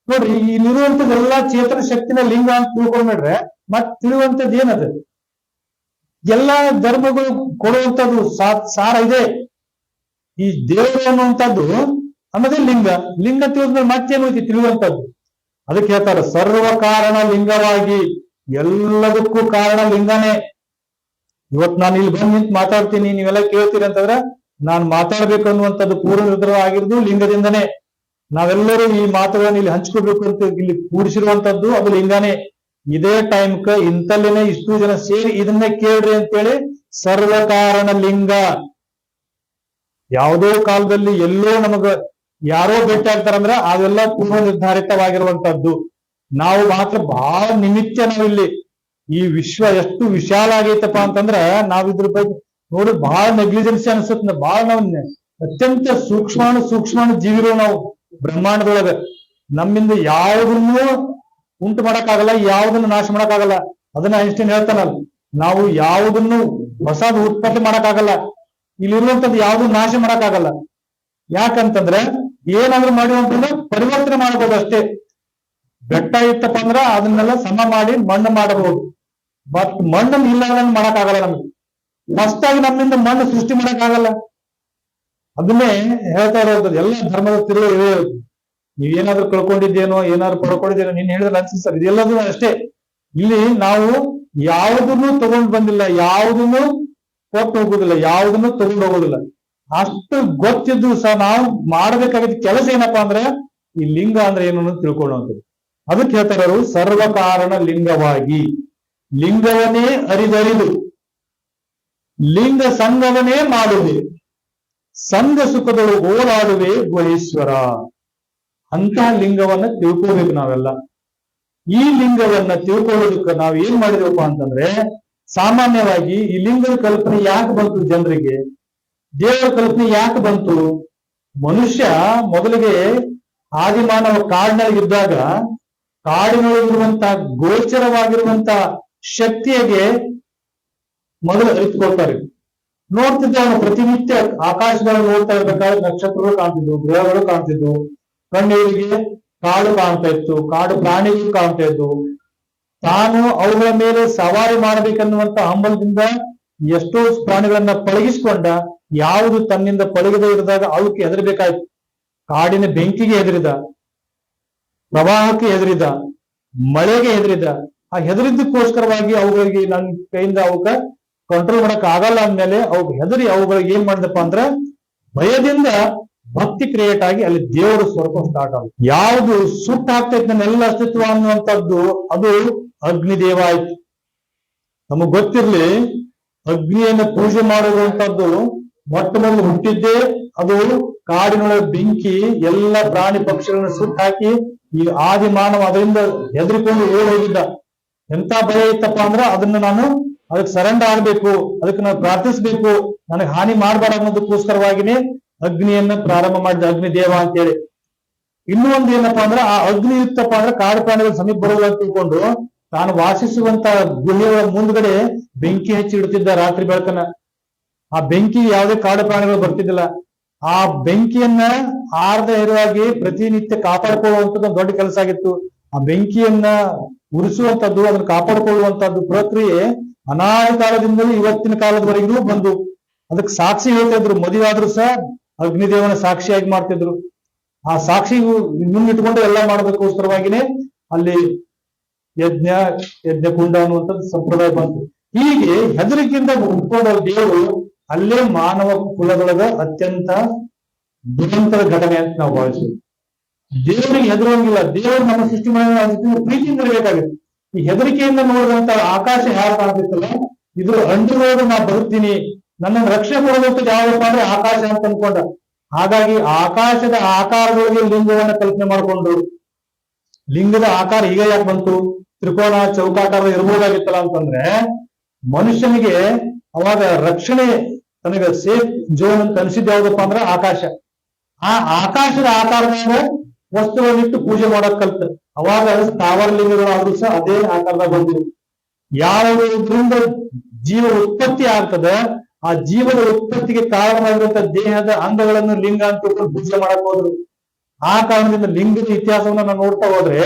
ನೋಡ್ರಿ ಇಲ್ಲಿರುವಂತದ್ದೆಲ್ಲ ಚೇತನ ಶಕ್ತಿನ ಲಿಂಗ ಅಂತ ತಿಳ್ಕೊಂಡ್ರೆ ಮತ್ ತಿಳಿಯುವಂತದ್ದು ಏನದು? ಎಲ್ಲ ಧರ್ಮಗಳು ಕೊಡುವಂತದ್ದು ಸಾರ ಇದೆ. ಈ ದೇವರು ಅನ್ನುವಂಥದ್ದು ಅನ್ನೋದೇ ಲಿಂಗ. ಲಿಂಗ ತಿಳಿದ್ಮೇಲೆ ಮತ್ತೇನು ಐತಿ ತಿಳಿಯುವಂತದ್ದು ಅದಕ್ಕೆ ಹೇಳ್ತಾರೆ, ಸರ್ವ ಕಾರಣ ಲಿಂಗವಾಗಿ, ಎಲ್ಲದಕ್ಕೂ ಕಾರಣ ಲಿಂಗನೇ. ಇವತ್ ನಾನು ಇಲ್ಲಿ ಬಂದು ನಿಂತು ಮಾತಾಡ್ತೀನಿ, ನೀವೆಲ್ಲ ಕೇಳ್ತೀರಿ ಅಂತಂದ್ರೆ ನಾನು ಮಾತಾಡ್ಬೇಕು ಅನ್ನುವಂಥದ್ದು ಆಗಿರ್ದು ಲಿಂಗದಿಂದನೇ. ನಾವೆಲ್ಲರೂ ಈ ಮಾತುಗಳನ್ನ ಇಲ್ಲಿ ಹಂಚ್ಕೋಬೇಕು ಅಂತ ಇಲ್ಲಿ ಕೂಡಿಸಿರುವಂತದ್ದು ಅದು ಲಿಂಗನೇ. ಇದೇ ಟೈಮ್ಕ ಇಂತಲ್ಲಿನೇ ಇಷ್ಟು ಜನ ಸೇರಿ ಇದನ್ನೇ ಕೇಳ್ರಿ ಅಂತೇಳಿ ಸರ್ವಕಾರಣ ಲಿಂಗ. ಯಾವುದೋ ಕಾಲದಲ್ಲಿ ಎಲ್ಲೋ ನಮಗ ಯಾರೋ ಭೇಟಿ ಆಗ್ತಾರಂದ್ರೆ ಅದೆಲ್ಲ ಪೂರ್ವ ನಿರ್ಧಾರಿತವಾಗಿರುವಂತದ್ದು ನಾವು ಮಾತ್ರ ಬಹಳ ನಿಮಿತ್ತ ನಾವಿಲ್ಲಿ. ಈ ವಿಶ್ವ ಎಷ್ಟು ವಿಶಾಲ ಆಗೈತಪ್ಪ ಅಂತಂದ್ರ ನಾವ್ ಇದ್ರ ಬಗ್ಗೆ ನೋಡಿ ಬಹಳ ನೆಗ್ಲಿಜೆನ್ಸಿ ಅನ್ಸತ್ ಬಹಳ ನಾವು ಅತ್ಯಂತ ಸೂಕ್ಷ್ಮಾಣು ಸೂಕ್ಷ್ಮಾಣು ಜೀವಿಗಳು ನಾವು ಬ್ರಹ್ಮಾಂಡದೊಳಗ. ನಮ್ಮಿಂದ ಯಾವುದನ್ನು ಉಂಟು ಮಾಡಕ್ಕಾಗಲ್ಲ, ಯಾವುದನ್ನು ನಾಶ ಮಾಡಕ್ಕಾಗಲ್ಲ. ಅದನ್ನ ಐನ್ಸ್ಟೈನ್ ಹೇಳ್ತಾನಲ್ಲ, ನಾವು ಯಾವುದನ್ನು ಹೊಸದು ಉತ್ಪತ್ತಿ ಮಾಡಕ್ಕಾಗಲ್ಲ. ಇಲ್ಲಿರುವಂತದ್ದು ಯಾವ್ದು ನಾಶ ಮಾಡಕ್ಕಾಗಲ್ಲ. ಯಾಕಂತಂದ್ರೆ ಏನಾದ್ರೂ ಮಾಡಿವ ಅಂತಂದ್ರೆ ಪರಿವರ್ತನೆ ಮಾಡಬಹುದು ಅಷ್ಟೇ. ಬೆಟ್ಟ ಇತ್ತಪ್ಪ ಅಂದ್ರ ಅದನ್ನೆಲ್ಲ ಸಮ ಮಾಡಿ ಮಣ್ಣು ಮಾಡಬಹುದು. ಬಟ್ ಮಣ್ಣನ್ನು ಇಲ್ಲದಂಗ್ ಮಾಡಕ್ಕಾಗಲ್ಲ ನಮ್ಗೆ. ಹೊಸದಾಗಿ ನಮ್ಮಿಂದ ಮಣ್ಣು ಸೃಷ್ಟಿ ಮಾಡಕ್ಕಾಗಲ್ಲ. ಅದನ್ನೇ ಹೇಳ್ತಾ ಇರೋದು, ಎಲ್ಲ ಧರ್ಮದ ತಿರುಳು ಇವೆ ನೀವೇನಾದ್ರೂ ಕಳ್ಕೊಂಡಿದ್ದೇನೋ ಏನಾದ್ರು ಪಡ್ಕೊಂಡಿದ್ದೇನೋ ನೀನ್ ಹೇಳಿದ್ರೆ ನನ್ಸಿ ಸರ್, ಇದೆಲ್ಲದೂ ಅಷ್ಟೇ. ಇಲ್ಲಿ ನಾವು ಯಾವುದನ್ನು ತಗೊಂಡ್ ಬಂದಿಲ್ಲ, ಯಾವುದನ್ನು ಕೊಟ್ಟು ಹೋಗುದಿಲ್ಲ, ಯಾವುದನ್ನು ತಗೊಂಡು ಹೋಗುದಿಲ್ಲ. ಅಷ್ಟು ಗೊತ್ತಿದ್ದು ಸಹ ನಾವು ಮಾಡಬೇಕಾಗಿದ್ದ ಕೆಲಸ ಏನಪ್ಪಾ ಅಂದ್ರೆ, ಈ ಲಿಂಗ ಅಂದ್ರೆ ಏನು ತಿಳ್ಕೊಳ್ಳುವಂಥದ್ದು. ಅದಕ್ಕೆ ಹೇಳ್ತಾರೆ ಅವರು ಸರ್ವಕಾರಣ ಲಿಂಗವಾಗಿ. ಲಿಂಗವನ್ನೇ ಅರಿದರಿದು. ಲಿಂಗ ಸಂಗಮನೇ ಮಾಡುವೆ. ಸಂಘ ಸುಖದಳು ಓಲಾಡುವೆ ಗುಹೇಶ್ವರ. ಅಂತಹ ಲಿಂಗವನ್ನ ತಿಳ್ಕೋಬೇಕು ನಾವೆಲ್ಲ. ಈ ಲಿಂಗವನ್ನ ತಿಳ್ಕೊಳ್ಳೋದಕ್ಕೆ ನಾವ್ ಏನ್ ಮಾಡಿದೆವಪ್ಪ ಅಂತಂದ್ರೆ, ಸಾಮಾನ್ಯವಾಗಿ ಈ ಲಿಂಗದ ಕಲ್ಪನೆ ಯಾಕೆ ಬಂತು ಜನರಿಗೆ? ದೇವರ ಕಲ್ಪನೆ ಯಾಕೆ ಬಂತು? ಮನುಷ್ಯ ಮೊದಲಿಗೆ ಆದಿಮಾನವ ಇದ್ದಾಗ ಕಾಡಿನೊಳಗಿರುವಂತ ಗೋಚರವಾಗಿರುವಂತ ಶಕ್ತಿಗೆ ಮೊದಲು ಅರಿತುಕೊಳ್ತಾರೆ ನೋಡ್ತಿದ್ದೆ ಅವನು ಪ್ರತಿನಿತ್ಯ ಆಕಾಶಗಳನ್ನು ನೋಡ್ತಾ ಇರ್ಬೇಕಾದ್ರೆ ನಕ್ಷತ್ರಗಳು ಕಾಣ್ತಿದ್ವು, ಗ್ರಹಗಳು ಕಾಣ್ತಿದ್ವು. ಕಣ್ಣೀರಿಗೆ ಕಾಡು ಕಾಣ್ತಾ ಇತ್ತು, ಕಾಡು ಪ್ರಾಣಿಗಳು ಕಾಣ್ತಾ ಇದ್ವು. ತಾನು ಅವುಗಳ ಮೇಲೆ ಸವಾರಿ ಮಾಡಬೇಕನ್ನುವಂತ ಹಂಬಲದಿಂದ ಎಷ್ಟೋ ಪ್ರಾಣಿಗಳನ್ನ ಪಳಗಿಸ್ಕೊಂಡ ಯಾವುದು ತನ್ನಿಂದ ಪಳಗದೆ ಇರಿದಾಗ ಅವಕ್ಕೆ ಹೆದರ್ಬೇಕಾಯ್ತು. ಕಾಡಿನ ಬೆಂಕಿಗೆ ಹೆದರಿದ, ಪ್ರವಾಹಕ್ಕೆ ಹೆದರಿದ, ಮಳೆಗೆ ಹೆದರಿದ, ಆ ಹೆದರಿದ್ದಕ್ಕೋಸ್ಕರವಾಗಿ ಅವುಗಳಿಗೆ ನನ್ನ ಕೈಯಿಂದ ಅವಕ್ಕ ಕಂಟ್ರೋಲ್ ಮಾಡಕ್ ಆಗಲ್ಲ ಅಂದ್ಮೇಲೆ ಅವು ಹೆದರಿ ಅವುಗಳಿಗೆ ಏನ್ ಮಾಡಿದಪ್ಪ ಅಂದ್ರೆ ಭಯದಿಂದ ಭಕ್ತಿ ಕ್ರಿಯೇಟ್ ಆಗಿ ಅಲ್ಲಿ ದೇವರ ಸ್ವರೂಪ ಸ್ಟಾರ್ಟ್ ಆಗುತ್ತೆ. ಯಾವುದು ಸುಟ್ಟು ಹಾಕ್ತೈತೆ ನನ್ನೆಲ್ಲ ಅಸ್ತಿತ್ವ ಅನ್ನುವಂಥದ್ದು ಅದು ಅಗ್ನಿದೇವ ಆಯ್ತು. ನಮಗ್ ಗೊತ್ತಿರ್ಲಿ, ಅಗ್ನಿಯನ್ನು ಪೂಜೆ ಮಾಡುವಂತದ್ದು ಮೊಟ್ಟ ಮೊದಲು ಹುಟ್ಟಿದ್ದೇ ಅದು ಕಾಡಿನೊಳಗೆ ಬೆಂಕಿ ಎಲ್ಲ ಪ್ರಾಣಿ ಪಕ್ಷಿಗಳನ್ನ ಸುಟ್ಟು ಹಾಕಿ ಈ ಆದಿ ಮಾನವ ಅದರಿಂದ ಹೆದರಿಕೊಂಡು ಓಡ್ ಹೋಗಿದ್ದ ಎಂತ ಭಯ ಇತ್ತಪ್ಪ ಅಂದ್ರೆ ಅದನ್ನ ನಾನು ಅದಕ್ಕೆ ಸರೆಂಡರ್ ಆಗ್ಬೇಕು, ಅದಕ್ಕೆ ನಾವು ಪ್ರಾರ್ಥಿಸ್ಬೇಕು, ನನಗೆ ಹಾನಿ ಮಾಡಬಾರ ಅನ್ನೋದಕ್ಕೋಸ್ಕರವಾಗಿನೇ ಅಗ್ನಿಯನ್ನ ಪ್ರಾರಂಭ ಮಾಡಿದ ಅಗ್ನಿ ದೇವ ಅಂತೇಳಿ. ಇನ್ನೂ ಒಂದು ಏನಪ್ಪಾ ಅಂದ್ರೆ ಆ ಅಗ್ನಿ ಇತ್ತಪ್ಪ ಅಂದ್ರೆ ಕಾಡು ಪ್ರಾಣಿಗಳ ಸಮೀಪ ಬರೋದು ಅಂತ ತಿಳ್ಕೊಂಡು ತಾನು ವಾಸಿಸುವಂತ ಗುಹೆಯ ಮುಂದ್ಗಡೆ ಬೆಂಕಿ ಹೆಚ್ಚಿ ಇಡುತ್ತಿದ್ದ ರಾತ್ರಿ ಬೆಳಕನ್ನ. ಆ ಬೆಂಕಿ ಯಾವುದೇ ಕಾಡು ಪ್ರಾಣಿಗಳು ಬರ್ತಿದ್ದಿಲ್ಲ. ಆ ಬೆಂಕಿಯನ್ನ ಆರ್ದ ಇರುವಾಗಿ ಪ್ರತಿನಿತ್ಯ ಕಾಪಾಡಿಕೊಳ್ಳುವಂತದ್ದು ಒಂದು ದೊಡ್ಡ ಕೆಲಸ ಆಗಿತ್ತು. ಆ ಬೆಂಕಿಯನ್ನ ಉರಿಸುವಂತದ್ದು ಅದನ್ನ ಕಾಪಾಡಿಕೊಳ್ಳುವಂತದ್ದು ಪ್ರಕ್ರಿಯೆ ಅನಾದಿ ಕಾಲದಿಂದಲೂ ಇವತ್ತಿನ ಕಾಲದವರೆಗೂ ಬಂದು ಅದಕ್ಕೆ ಸಾಕ್ಷಿ ಹೇಳ್ತಾ ಇದ್ರು ಮದುವೆ ಸಹ ಅಗ್ನಿದೇವನ ಸಾಕ್ಷಿಯಾಗಿ ಮಾಡ್ತಿದ್ರು. ಆ ಸಾಕ್ಷಿ ಮುಂದಿಟ್ಕೊಂಡು ಎಲ್ಲ ಮಾಡೋದಕ್ಕೋಸ್ಕರವಾಗಿನೇ ಅಲ್ಲಿ ಯಜ್ಞ ಯಜ್ಞ ಕುಂಡ ಅನ್ನುವಂಥದ್ದು ಸಂಪ್ರದಾಯ ಬಂತು. ಹೀಗೆ ಹೆದರಿಕೆಯಿಂದ ಹುಟ್ಕೊಂಡ ದೇವರು ಅಲ್ಲೇ ಮಾನವ ಕುಲದೊಳಗ ಅತ್ಯಂತ ದುರಂತದ ಘಟನೆ ಅಂತ ನಾವು ಭಾವಿಸ್ತೀವಿ ದೇವರಿಗೆ ಹೆದರುವಂಗಿಲ್ಲ. ದೇವರು ನಮ್ಮ ಸೃಷ್ಟಿ ಮಾಡಿದ ಪ್ರೀತಿಯಿಂದ ಇರಬೇಕಾಗುತ್ತೆ ಈ ಹೆದರಿಕೆಯಿಂದ ನೋಡಿದಂತ ಆಕಾಶ ಯಾರು ಕಾಣ್ತಿತ್ತಲ್ಲ? ಇದು ಅಂಡರ್ವರ್ಡ್ ನಾ ಬರುತ್ತೀನಿ ನನ್ನ ರಕ್ಷಣೆ ಕೊಡಬೇಕು ಯಾವಪ್ಪ ಅಂದ್ರೆ ಆಕಾಶ ಅಂತ ಅನ್ಕೊಂಡ. ಹಾಗಾಗಿ ಆಕಾಶದ ಆಕಾರದೊಳಗೆ ಲಿಂಗವನ್ನ ಕಲ್ಪನೆ ಮಾಡಿಕೊಂಡು ಲಿಂಗದ ಆಕಾರ ಈಗ ಯಾಕೆ ಬಂತು? ತ್ರಿಕೋನ ಚೌಕಾಕಾರದ ಇರ್ಬೋದಾಗಿತ್ತಲ್ಲ ಅಂತಂದ್ರೆ ಮನುಷ್ಯನಿಗೆ ಅವಾಗ ರಕ್ಷಣೆ ತನಗೆ ಸೇಫ್ ಜೋನ್ ಅಂತ ಅನ್ಸಿದ್ ಯಾವ್ದಪ್ಪ ಅಂದ್ರೆ ಆಕಾಶ. ಆ ಆಕಾಶದ ಆಕಾರದಿಂದ ವಸ್ತುಗಳನ್ನಿಟ್ಟು ಪೂಜೆ ಮಾಡೋಕ್ ಕಲ್ತ ಅವಾಗ ಸ್ಥಾವರ ಲಿಂಗಗಳಾದ್ರೂ ಸಹ ಅದೇ ಆಕಾರದಾಗ ಯಾವ ಯಾವುದರಿಂದ ಜೀವ ಉತ್ಪತ್ತಿ ಆಗ್ತದ, ಆ ಜೀವದ ಉತ್ಪತ್ತಿಗೆ ಕಾರಣವಾಗಿರುವಂತ ದೇಹದ ಅಂಗಗಳನ್ನು ಲಿಂಗ ಅಂತ ಪೂಜೆ ಮಾಡಕ್ ಹೋದ್ರು. ಆ ಕಾರಣದಿಂದ ಲಿಂಗದ ಇತಿಹಾಸವನ್ನ ನಾವು ನೋಡ್ತಾ ಹೋದ್ರೆ,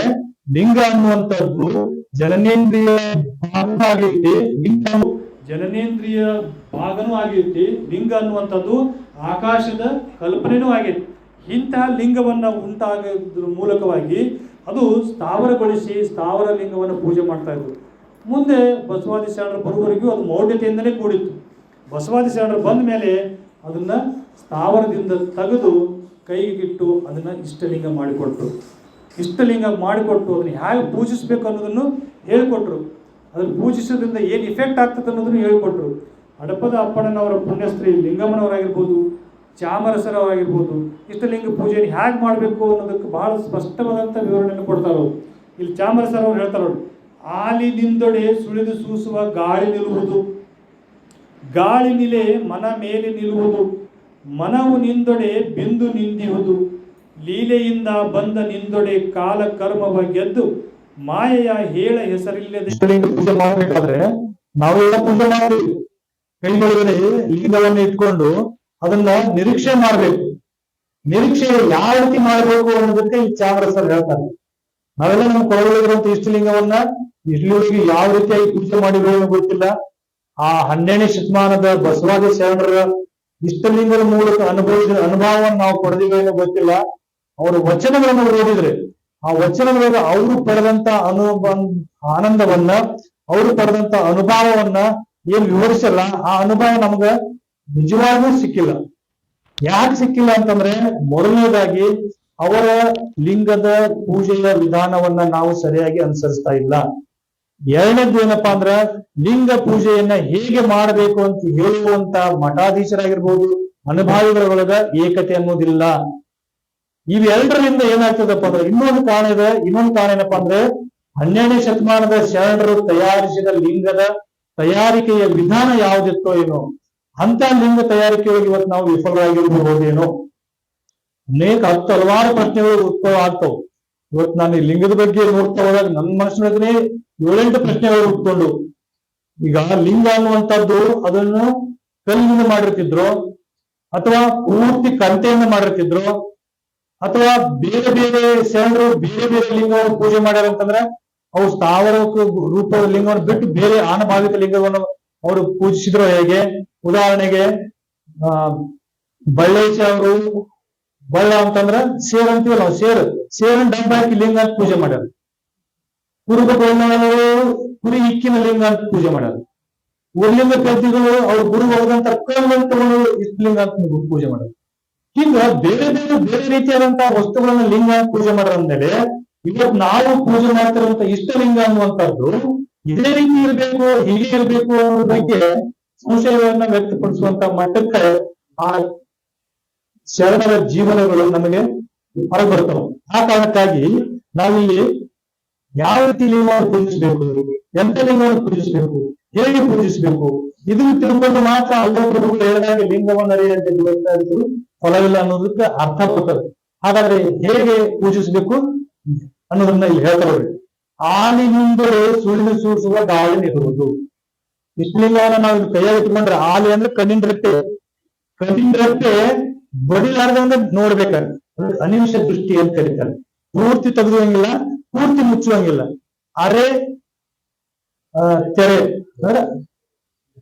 ಲಿಂಗ ಅನ್ನುವಂಥದ್ದು ಜನನೇಂದ್ರಿಯ ಆಗೈತಿ ಲಿಂಗ ಜನನೇಂದ್ರಿಯ ಭಾಗನೂ ಆಗೈತಿ ಲಿಂಗ ಅನ್ನುವಂಥದ್ದು ಆಕಾಶದ ಕಲ್ಪನೆನೂ ಆಗೈತಿ ಇಂತಹ ಲಿಂಗವನ್ನ ಉಂಟಾಗೋದ್ರ ಮೂಲಕವಾಗಿ ಅದು ಸ್ಥಾವರಗೊಳಿಸಿ ಸ್ಥಾವರ ಲಿಂಗವನ್ನು ಪೂಜೆ ಮಾಡ್ತಾ ಇದ್ರು. ಮುಂದೆ ಬಸವಾದಿ ಶರಣರು ಬರುವವರೆಗೂ ಅದು ಮೌಢ್ಯತೆಯಿಂದಲೇ ಕೂಡಿತ್ತು. ಬಸವಾದಿ ಶರಣರು ಬಂದ ಮೇಲೆ ಅದನ್ನ ಸ್ಥಾವರದಿಂದ ತೆಗೆದು ಕೈಗಿಟ್ಟು ಅದನ್ನ ಇಷ್ಟಲಿಂಗ ಮಾಡಿಕೊಟ್ರು. ಇಷ್ಟಲಿಂಗ ಮಾಡಿಕೊಟ್ಟು ಅದನ್ನು ಹೇಗೆ ಪೂಜಿಸಬೇಕು ಅನ್ನೋದನ್ನು ಹೇಳಿಕೊಟ್ರು. ಅದನ್ನು ಪೂಜಿಸೋದ್ರಿಂದ ಏನು ಇಫೆಕ್ಟ್ ಆಗ್ತದೆ ಅನ್ನೋದನ್ನು ಹೇಳ್ಕೊಟ್ರು. ಹಡಪದ ಅಪ್ಪಣ್ಣನವರ ಪುಣ್ಯಸ್ತ್ರೀ ಲಿಂಗಮ್ಮನವರಾಗಿರ್ಬೋದು ಚಾಮರಸರವರಾಗಿರ್ಬೋದು ಇಷ್ಟಲಿಂಗ ಪೂಜೆಯನ್ನು ಹೇಗೆ ಮಾಡಬೇಕು ಅನ್ನೋದಕ್ಕೆ ಬಹಳ ಸ್ಪಷ್ಟವಾದಂಥ ವಿವರಣೆಯನ್ನು ಕೊಡ್ತಾರೆ ಇಲ್ಲಿ ಚಾಮರಸರವ್ರು ಹೇಳ್ತಾರ ಆಲಿನಿಂದೊಡೆ ಸುಳಿದು ಸೂಸುವ ಗಾಳಿ ನಿಲ್ಲುವುದು, ಗಾಳಿ ನಿಲೆ ಮನ ಮೇಲೆ ನಿಲ್ಲುವುದು, ಮನವು ನಿಂದೊಡೆ ಬಿಂದು ನಿಂದಿಹುದು, ಲೀಲೆಯಿಂದ ಬಂದ ನಿಂದೊಡೆ ಕಾಲ ಕರ್ಮವ ಗೆದ್ದು, ಮಾಯೆಯ ಹೇಳ ಹೆಸರಿಲ್ಲದೆ ಪೂಜೆ ಮಾಡಬೇಕಾದ್ರೆ ನಾವೆಲ್ಲ ಪೂಜೆ ಮಾಡಿ ಕೈ ಒಳಗಡೆ ಲಿಂಗವನ್ನು ಇಟ್ಕೊಂಡು ಅದನ್ನ ನಿರೀಕ್ಷೆ ಮಾಡ್ಬೇಕು. ನಿರೀಕ್ಷೆ ಯಾವ ರೀತಿ ಮಾಡಬೇಕು ಅನ್ನೋದಕ್ಕೆ ಈ ಚಾಮರಸರು ಹೇಳ್ತಾರೆ. ನಾವೆಲ್ಲ ನಮ್ಮ ಕೊಳಗಳಿರುವಂತ ಇಷ್ಟಲಿಂಗವನ್ನ ಇಷ್ಟಲಿಂಗಿಗೆ ಯಾವ ರೀತಿಯಾಗಿ ಪೂಜೆ ಮಾಡಿದ್ರು ಗೊತ್ತಿಲ್ಲ. ಆ ಹನ್ನೆರಡನೇ ಶತಮಾನದ ಬಸವಾದಿ ಶರಣರ ಇಷ್ಟಲಿಂಗದ ಮೂಲಕ ಅನುಭವಿಸಿದ ಅನುಭವವನ್ನು ನಾವು ಪಡೆದಿದ್ದೇವೆ ಗೊತ್ತಿಲ್ಲ. ಅವರ ವಚನಗಳನ್ನು ಓದಿದ್ರೆ. ಆ ವಚನಗಳಿಗೆ ಅವರು ಪಡೆದಂತ ಅನು ಆನಂದವನ್ನ, ಅವರು ಪಡೆದಂತ ಅನುಭವವನ್ನ ಏನ್ ವಿವರಿಸಲ್ಲ. ಆ ಅನುಭವ ನಮ್ಗ ನಿಜವಾಗ್ಲೂ ಸಿಕ್ಕಿಲ್ಲ. ಯಾಕೆ ಸಿಕ್ಕಿಲ್ಲ ಅಂತಂದ್ರೆ ಮೊದಲನೇದಾಗಿ ಅವರ ಲಿಂಗದ ಪೂಜೆಯ ವಿಧಾನವನ್ನ ನಾವು ಸರಿಯಾಗಿ ಅನುಸರಿಸ್ತಾ ಇಲ್ಲ. ಎರಡನೇದು ಏನಪ್ಪಾ ಅಂದ್ರ ಲಿಂಗ ಪೂಜೆಯನ್ನ ಹೇಗೆ ಮಾಡಬೇಕು ಅಂತ ಹೇಳುವಂತ ಮಠಾಧೀಶರಾಗಿರ್ಬೋದು, ಅನುಭಾವಿಗಳೊಳಗ ಏಕತೆ ಅನ್ನೋದಿಲ್ಲ. ಇವೆರಡರಿಂದ ಏನಾಗ್ತದಪ್ಪ ಅಂದ್ರೆ ಇನ್ನೊಂದು ಕಾರಣ ಇದೆ. ಇನ್ನೊಂದು ಕಾರಣ ಏನಪ್ಪಾ ಅಂದ್ರೆ ಹನ್ನೆರಡನೇ ಶತಮಾನದ ಶರಣರು ತಯಾರಿಸಿದ ಲಿಂಗದ ತಯಾರಿಕೆಯ ವಿಧಾನ ಯಾವ್ದಿತ್ತೋ ಏನೋ. ಅಂತ ಲಿಂಗ ತಯಾರಿಕೆಯೊಳಗೆ ಇವತ್ತು ನಾವು ವಿಫಲರಾಗಿರ್ಬಹುದೇನೋ ಅನೇಕ ಹತ್ತು ಹಲವಾರು ಪ್ರಶ್ನೆಗಳು ಉತ್ಪವ ಆಗ್ತಾವ್. ಇವತ್ತು ನಾನು ಈ ಲಿಂಗದ ಬಗ್ಗೆ ನೋಡ್ತಾ ಹೋದಾಗ ನನ್ನ ಮನಸ್ಸಿನೊಳಗನೆ ಏಳೆಂಟು ಪ್ರಶ್ನೆಗಳು ಉಟ್ಕೊಂಡು, ಈಗ ಲಿಂಗ ಅನ್ನುವಂಥದ್ದು ಅದನ್ನು ಕಲ್ಲಿನಿಂದ ಮಾಡಿರ್ತಿದ್ರು? ಅಥವಾ ಪೂರ್ತಿ ಕಂತೆಯಿಂದ ಮಾಡಿರ್ತಿದ್ರು? ಅಥವಾ ಬೇರೆ ಬೇರೆ ಶರಣರು ಬೇರೆ ಬೇರೆ ಲಿಂಗವನ್ನು ಪೂಜೆ ಮಾಡ್ಯಾರ ಅಂತಂದ್ರೆ ಅವು ಸ್ಥಾವರ ರೂಪದ ಲಿಂಗವನ್ನು ಬಿಟ್ಟು ಬೇರೆ ಆನಭಾವಿಕ ಲಿಂಗವನ್ನು ಅವರು ಪೂಜಿಸಿದ್ರು ಹೇಗೆ? ಉದಾಹರಣೆಗೆ, ಆ ಬಳ್ಳೇಶ ಅವರು, ಬಳ್ಳ ಅಂತಂದ್ರ ಸೇರ್ ಅಂತೀವಲ್ಲ ನಾವು ಸೇರ್ ಸೇರನ್ ಡಬ್ಬ ಹಾಕಿ ಲಿಂಗ ಅಂತ ಪೂಜೆ ಮಾಡ್ಯಾರ. ಕುರುಬ ಬಳ್ಳವರು ಕುರಿ ಇಕ್ಕಿನ ಲಿಂಗ ಅಂತ ಪೂಜೆ ಮಾಡ್ಯಾರ. ಉರ್ಲಿಂಗ ಪದ್ಯಗಳು ಅವ್ರ ಗುರು ಹೋದಂತ ಕಲ್ಲನ್ನು ತಗೊಂಡು ಇಷ್ಟು ಲಿಂಗ ಅಂತ ಪೂಜೆ ಮಾಡ್ಯಾರ. ಹಿಂಗ ಬೇರೆ ಬೇರೆ ಬೇರೆ ರೀತಿಯಾದಂತಹ ವಸ್ತುಗಳನ್ನ ಲಿಂಗ ಪೂಜೆ ಮಾಡ್ರ ಅಂದ್ಮೇಲೆ ಇವತ್ತು ನಾವು ಪೂಜೆ ಮಾಡ್ತಿರುವಂತ ಇಷ್ಟಲಿಂಗ ಅನ್ನುವಂಥದ್ದು ಇದೇ ರೀತಿ ಇರಬೇಕು, ಹೀಗೆ ಇರಬೇಕು ಅನ್ನೋದ್ರ ಬಗ್ಗೆ ಸಂಶಯಗಳನ್ನ ವ್ಯಕ್ತಪಡಿಸುವಂತ ಮಟ್ಟಕ್ಕೆ ಆ ಶರಣರ ಜೀವನಗಳು ನಮಗೆ ಹೊರಬರ್ತವೆ ಆ ಕಾರಣಕ್ಕಾಗಿ ನಾವಿಲ್ಲಿ ಯಾವ ರೀತಿ ಲಿಂಗವನ್ನು ಪೂಜಿಸಬೇಕು ಎಂತ ಲಿಂಗವನ್ನು ಪೂಜಿಸಬೇಕು ಹೇಗೆ ಪೂಜಿಸಬೇಕು ಇದನ್ನು ತಿಳ್ಕೊಂಡು ಮಾತ್ರ ಅಲ್ಲೊಬ್ಬರು ಹೇಳಿದಾಗ ಲಿಂಗವನ್ನು ಅರಿಯಂತೆ ಜೀವಿಸ್ತಾ ಇದ್ರು ಫಲವಿಲ್ಲ ಅನ್ನೋದಕ್ಕೆ ಅರ್ಥ ಬರ್ತದೆ. ಹಾಗಾದ್ರೆ ಹೇಗೆ ಪೂಜಿಸಬೇಕು ಅನ್ನೋದನ್ನ ಇಲ್ಲಿ ಹೇಳ್ತಾರೆ ಆಲಿನಿಂದಲೇ ಸುಳಿದು ಸೂಸುವ ಗಾಳಿ ಇರುವುದು ಇಷ್ಟಲಿಂಗವನ್ನ ನಾವು ಕೈಯಾಗಿ ಇಟ್ಕೊಂಡ್ರೆ ಆಲಿ ಅಂದ್ರೆ ಕಣ್ಣಿನ ರೆಟ್ಟೆ ಕಣ್ಣಿನ ರೆಟ್ಟೆ ಬಡಿಲಾರ್ದಂಗ ನೋಡ್ಬೇಕಾರೆ ಅನಿಮಿಷ ದೃಷ್ಟಿ ಅಂತ ಕರೀತಾರೆ. ಪೂರ್ತಿ ತೆಗೆದುವಂಗಿಲ್ಲ ಪೂರ್ತಿ ಮುಚ್ಚುವಂಗಿಲ್ಲ ಅರೆ ತೆರೆ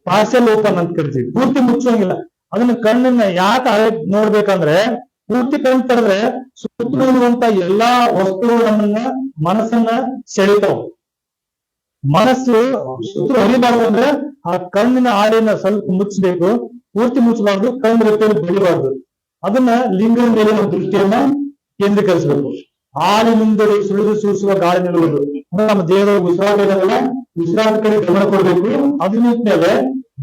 ಪಾರ್ಸೆಲ್ ಓಪನ್ ಅಂತ ಕರಿತೀವಿ. ಪೂರ್ತಿ ಮುಚ್ಚುವಂಗಿಲ್ಲ ಅದನ್ನ ಕಣ್ಣನ್ನ ಯಾಕೆ ನೋಡ್ಬೇಕಂದ್ರೆ ಪೂರ್ತಿ ಸುತ್ತಲೂ ಇರುವಂತ ಎಲ್ಲಾ ವಸ್ತುಗಳು ಮನಸ್ಸನ್ನ ಸೆಳಿತಾವ. ಮನಸ್ಸು ಸುತ್ತಲೂ ಹರಿಬಾರ್ದು ಅಂದ್ರೆ ಆ ಕಣ್ಣಿನ ಆಳೆಯನ್ನ ಸ್ವಲ್ಪ ಮುಚ್ಚಬೇಕು ಪೂರ್ತಿ ಮುಚ್ಚಬಾರ್ದು ಕಣ್ಣು ರೀತಿಯಲ್ಲಿ ಬೆಳಿಬಾರ್ದು. ಅದನ್ನ ಲಿಂಗದ ಮೇಲೆ ದೃಷ್ಟಿಯನ್ನ ಕೇಂದ್ರೀಕರಿಸಬೇಕು. ಆಳಿನಿಂದಲೇ ಸುಳಿದು ಸೂಸುವ ಗಾಳಿ ನಿಲ್ಲುವುದು ಅಂದ್ರೆ ನಮ್ಮ ದೇಹದ ಉಸಿರಾಟ ಇದೆಯಲ್ಲ, ಉಸಿರಾಟ ಕಡೆ ಗಮನ ಕೊಡಬೇಕು. ಅದು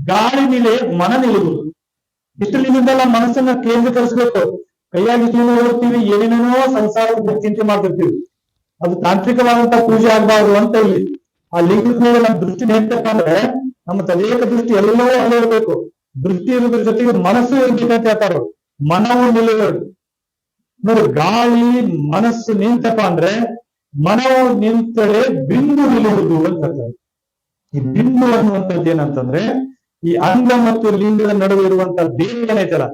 ಗಾಳಿ ಮೇಲೆ ಮನ ನಿಲ್ಲುವುದು. ಇಷ್ಟಲಿಂದೆಲ್ಲ ಮನಸ್ಸನ್ನ ಕೇಂದ್ರೀಕರಿಸಬೇಕು. ಕೈಯಾಗಿ ತಿಂದು ಹೋಗ್ತೀವಿ ಏನೇನೋ ಸಂಸಾರ ಚಿಂತೆ ಮಾಡ್ತಿರ್ತೀವಿ. ಅದು ತಾಂತ್ರಿಕವಾದಂತ ಪೂಜೆ ಆಗ್ಬಾರ್ದು ಅಂತ ಇಲ್ಲಿ. ಆ ಲಿಂಗದ ಮೇಲೆ ನಮ್ಮ ದೃಷ್ಟಿ ಹೇಳ್ತಕ್ಕಂದ್ರೆ ನಮ್ಮ ತದೇಕ ದೃಷ್ಟಿ ಎಲ್ಲವೂ ಅಲ್ಲೇ ಇರಬೇಕು. ದೃಷ್ಟಿ ಇರೋದ್ರ ಜೊತೆಗೆ ಮನಸ್ಸು ಅಂತ ಹೇಳ್ತಾರ. ಮನವು ನಿಲ್ಲಬೇಕು ನೋಡಿ, ಗಾಳಿ, ಮನಸ್ಸು ನಿಂತಪ್ಪ ಅಂದ್ರೆ, ಮನವು ನಿಂತರೆ ಬಿಂದು ನಿಲ್ಲುವುದು ಅಂತ ಹೇಳ್ತಾರೆ. ಈ ಬಿಂದು ಅನ್ನುವಂಥದ್ದು ಏನಂತಂದ್ರೆ, ಈ ಅಂಗ ಮತ್ತು ಲಿಂಗದ ನಡುವೆ ಇರುವಂತಹ ದೇಹ ಏನೈತಲ್ಲ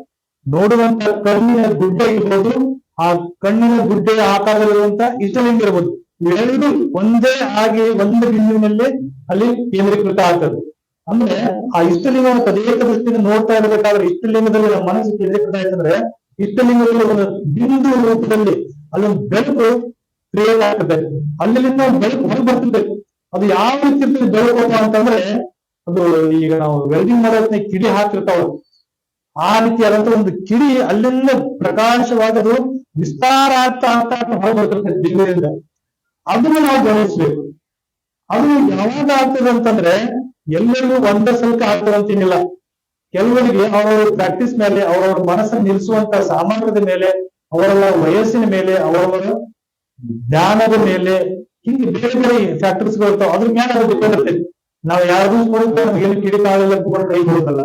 ನೋಡುವಂತ ಕಣ್ಣಿನ ಗುಡ್ಡೆ ಇರ್ಬೋದು, ಆ ಕಣ್ಣಿನ ಗುಡ್ಡೆಯ ಆಕಾರದಲ್ಲಿರುವಂತ ಇಷ್ಟಲಿಂಗ ಇರ್ಬೋದು. ಇವೆರಡೂ ಒಂದೇ ಆಗಿ ಒಂದು ಬಿಂದುವಿನಲ್ಲಿ ಅಲ್ಲಿ ಕೇಂದ್ರೀಕೃತ ಆಗ್ತದೆ. ಅಂದ್ರೆ ಆ ಇಷ್ಟಲಿಂಗವನ್ನು ತದೇಕ ದೃಷ್ಟಿಯಿಂದ ನೋಡ್ತಾ ಇರಬೇಕಾದ್ರೆ ಇಷ್ಟಲಿಂಗದಲ್ಲಿ ನಮ್ಮ ಮನಸ್ಸು ಕೇಂದ್ರೀಕೃತ ಆಯ್ತಂದ್ರೆ ಇಷ್ಟಲಿಂಗದಲ್ಲಿ ಒಂದು ಬಿಂದು ರೂಪದಲ್ಲಿ ಅಲ್ಲೊಂದು ಬೆಳಕು ಕ್ರಿಯೇಟ್ ಆಗ್ತದೆ. ಅಲ್ಲಿಂದ ಬೆಳಕು ಹೊರಗೆ ಬರ್ತದೆ. ಅದು ಯಾವ ರೀತಿ ಬೆಳಕು ಅಂತಂದ್ರೆ ಅದು ಈಗ ನಾವು ವೆಲ್ಡಿಂಗ್ ಮಾಡೋದನ್ನ ಕಿಡಿ ಹಾಕಿರ್ತಾವ ಆ ರೀತಿಯಾದಂತ ಒಂದು ಕಿಡಿ ಅಲ್ಲಿಂದ ಪ್ರಕಾಶವಾಗದು, ವಿಸ್ತಾರ ಆಗ್ತಾ ಆಗ್ತಾ ಹೊರಬರ್ತದೆ ಲಿಂಗದಿಂದ ಅದನ್ನು ನಾವು ಗಮನಿಸ್ಬೇಕು. ಅದು ಯಾವಾಗ ಆಗ್ತದೆ ಅಂತಂದ್ರೆ, ಎಲ್ಲರಿಗೂ ಒಂದೇ ಸಲಕ ಆಗ್ತದೆ ಅಂತೀನಿಲ್ಲ ಕೆಲವರಿಗೆ ಅವರವ್ರ ಪ್ರಾಕ್ಟೀಸ್ ಮೇಲೆ, ಅವರವ್ರ ಮನಸ್ಸನ್ನು ನಿಲ್ಲಿಸುವಂತ ಸಾಮರ್ಥ್ಯದ ಮೇಲೆ, ಅವರವರ ವಯಸ್ಸಿನ ಮೇಲೆ, ಅವರವರ ಜ್ಞಾನದ ಮೇಲೆ, ಹೀಗೆ ಬೇರೆ ಬೇರೆ ಫ್ಯಾಕ್ಟರ್ಸ್ಗಳು ಅದ್ರ ಮೇಲೆ ಅದು ಡಿಪೆಂಡ್ ನಾವು ಯಾರಿಗೂ ಕೂಡ ಏನು ಕಿಡಿ ಕಾಲಿಲ್ಲ ಅಂತ ಕೈ ಕೊಡುತ್ತಲ್ಲ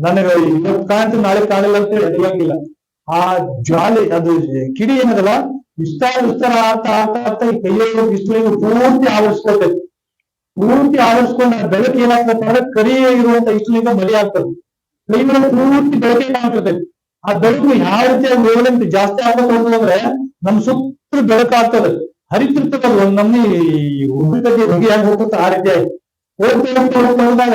ನನಗೆ ಇವತ್ತು ಕಾಣ್ತು, ನಾಳೆ ಕಾಣಿಲ್ಲ ಅಂತ ಹೇಳಿ ಅದಿರಂಗಿಲ್ಲ ಆ ಜ್ವಾಲೆ, ಅದು ಕಿಡಿ ಏನದಲ್ಲ, ವಿಸ್ತಾರ ವಿಸ್ತಾರ ಆಗ್ತಾ ಆಗ್ತಾ ಆಗ್ತಾ ಈ ಕೈಯಲ್ಲಿ ಬಿಸಿಲಿಗೆ ಪೂರ್ತಿ ಆವರಿಸ್ಕೊತೆ ಪೂರ್ತಿ ಆವರಿಸ್ಕೊಂಡ ಬೆಳಕು ಏನಾಗ್ತದೆ ಅಂದ್ರೆ ಕರಿ ಇರುವಂತ ಇಷ್ಟಲಿಂದ ಮರಿ ಆಗ್ತದೆ. ಕೈ ಮೇಲೆ ಪೂರ್ತಿ ಬೆಳಕೆ ಕಾಣ್ತದೆ. ಆ ಬೆಳಕು ಯಾವ ರೀತಿಯಾಗಿ ವೇವಲೆಂತ್ ಜಾಸ್ತಿ ಆಗ್ಬೇಕು ಅಂದ್ರೆ ನಮ್ ಸುತ್ತ ಬೆಳಕಾಗ್ತದೆ ಹರಿತಿರ್ತದೆ ಅದು. ಒಂದ್ ನಮ್ನಿ ಉಬ್ಬಿತಕ್ಕೆ ಹೊಗೆ ಹೆಂಗ್ ಹೋಗುತ್ತೆ ಆ ರೀತಿಯಾಗಿ ಹೋಗ್ತಾ ಹೋಗ್ತಾ ಹೋದಾಗ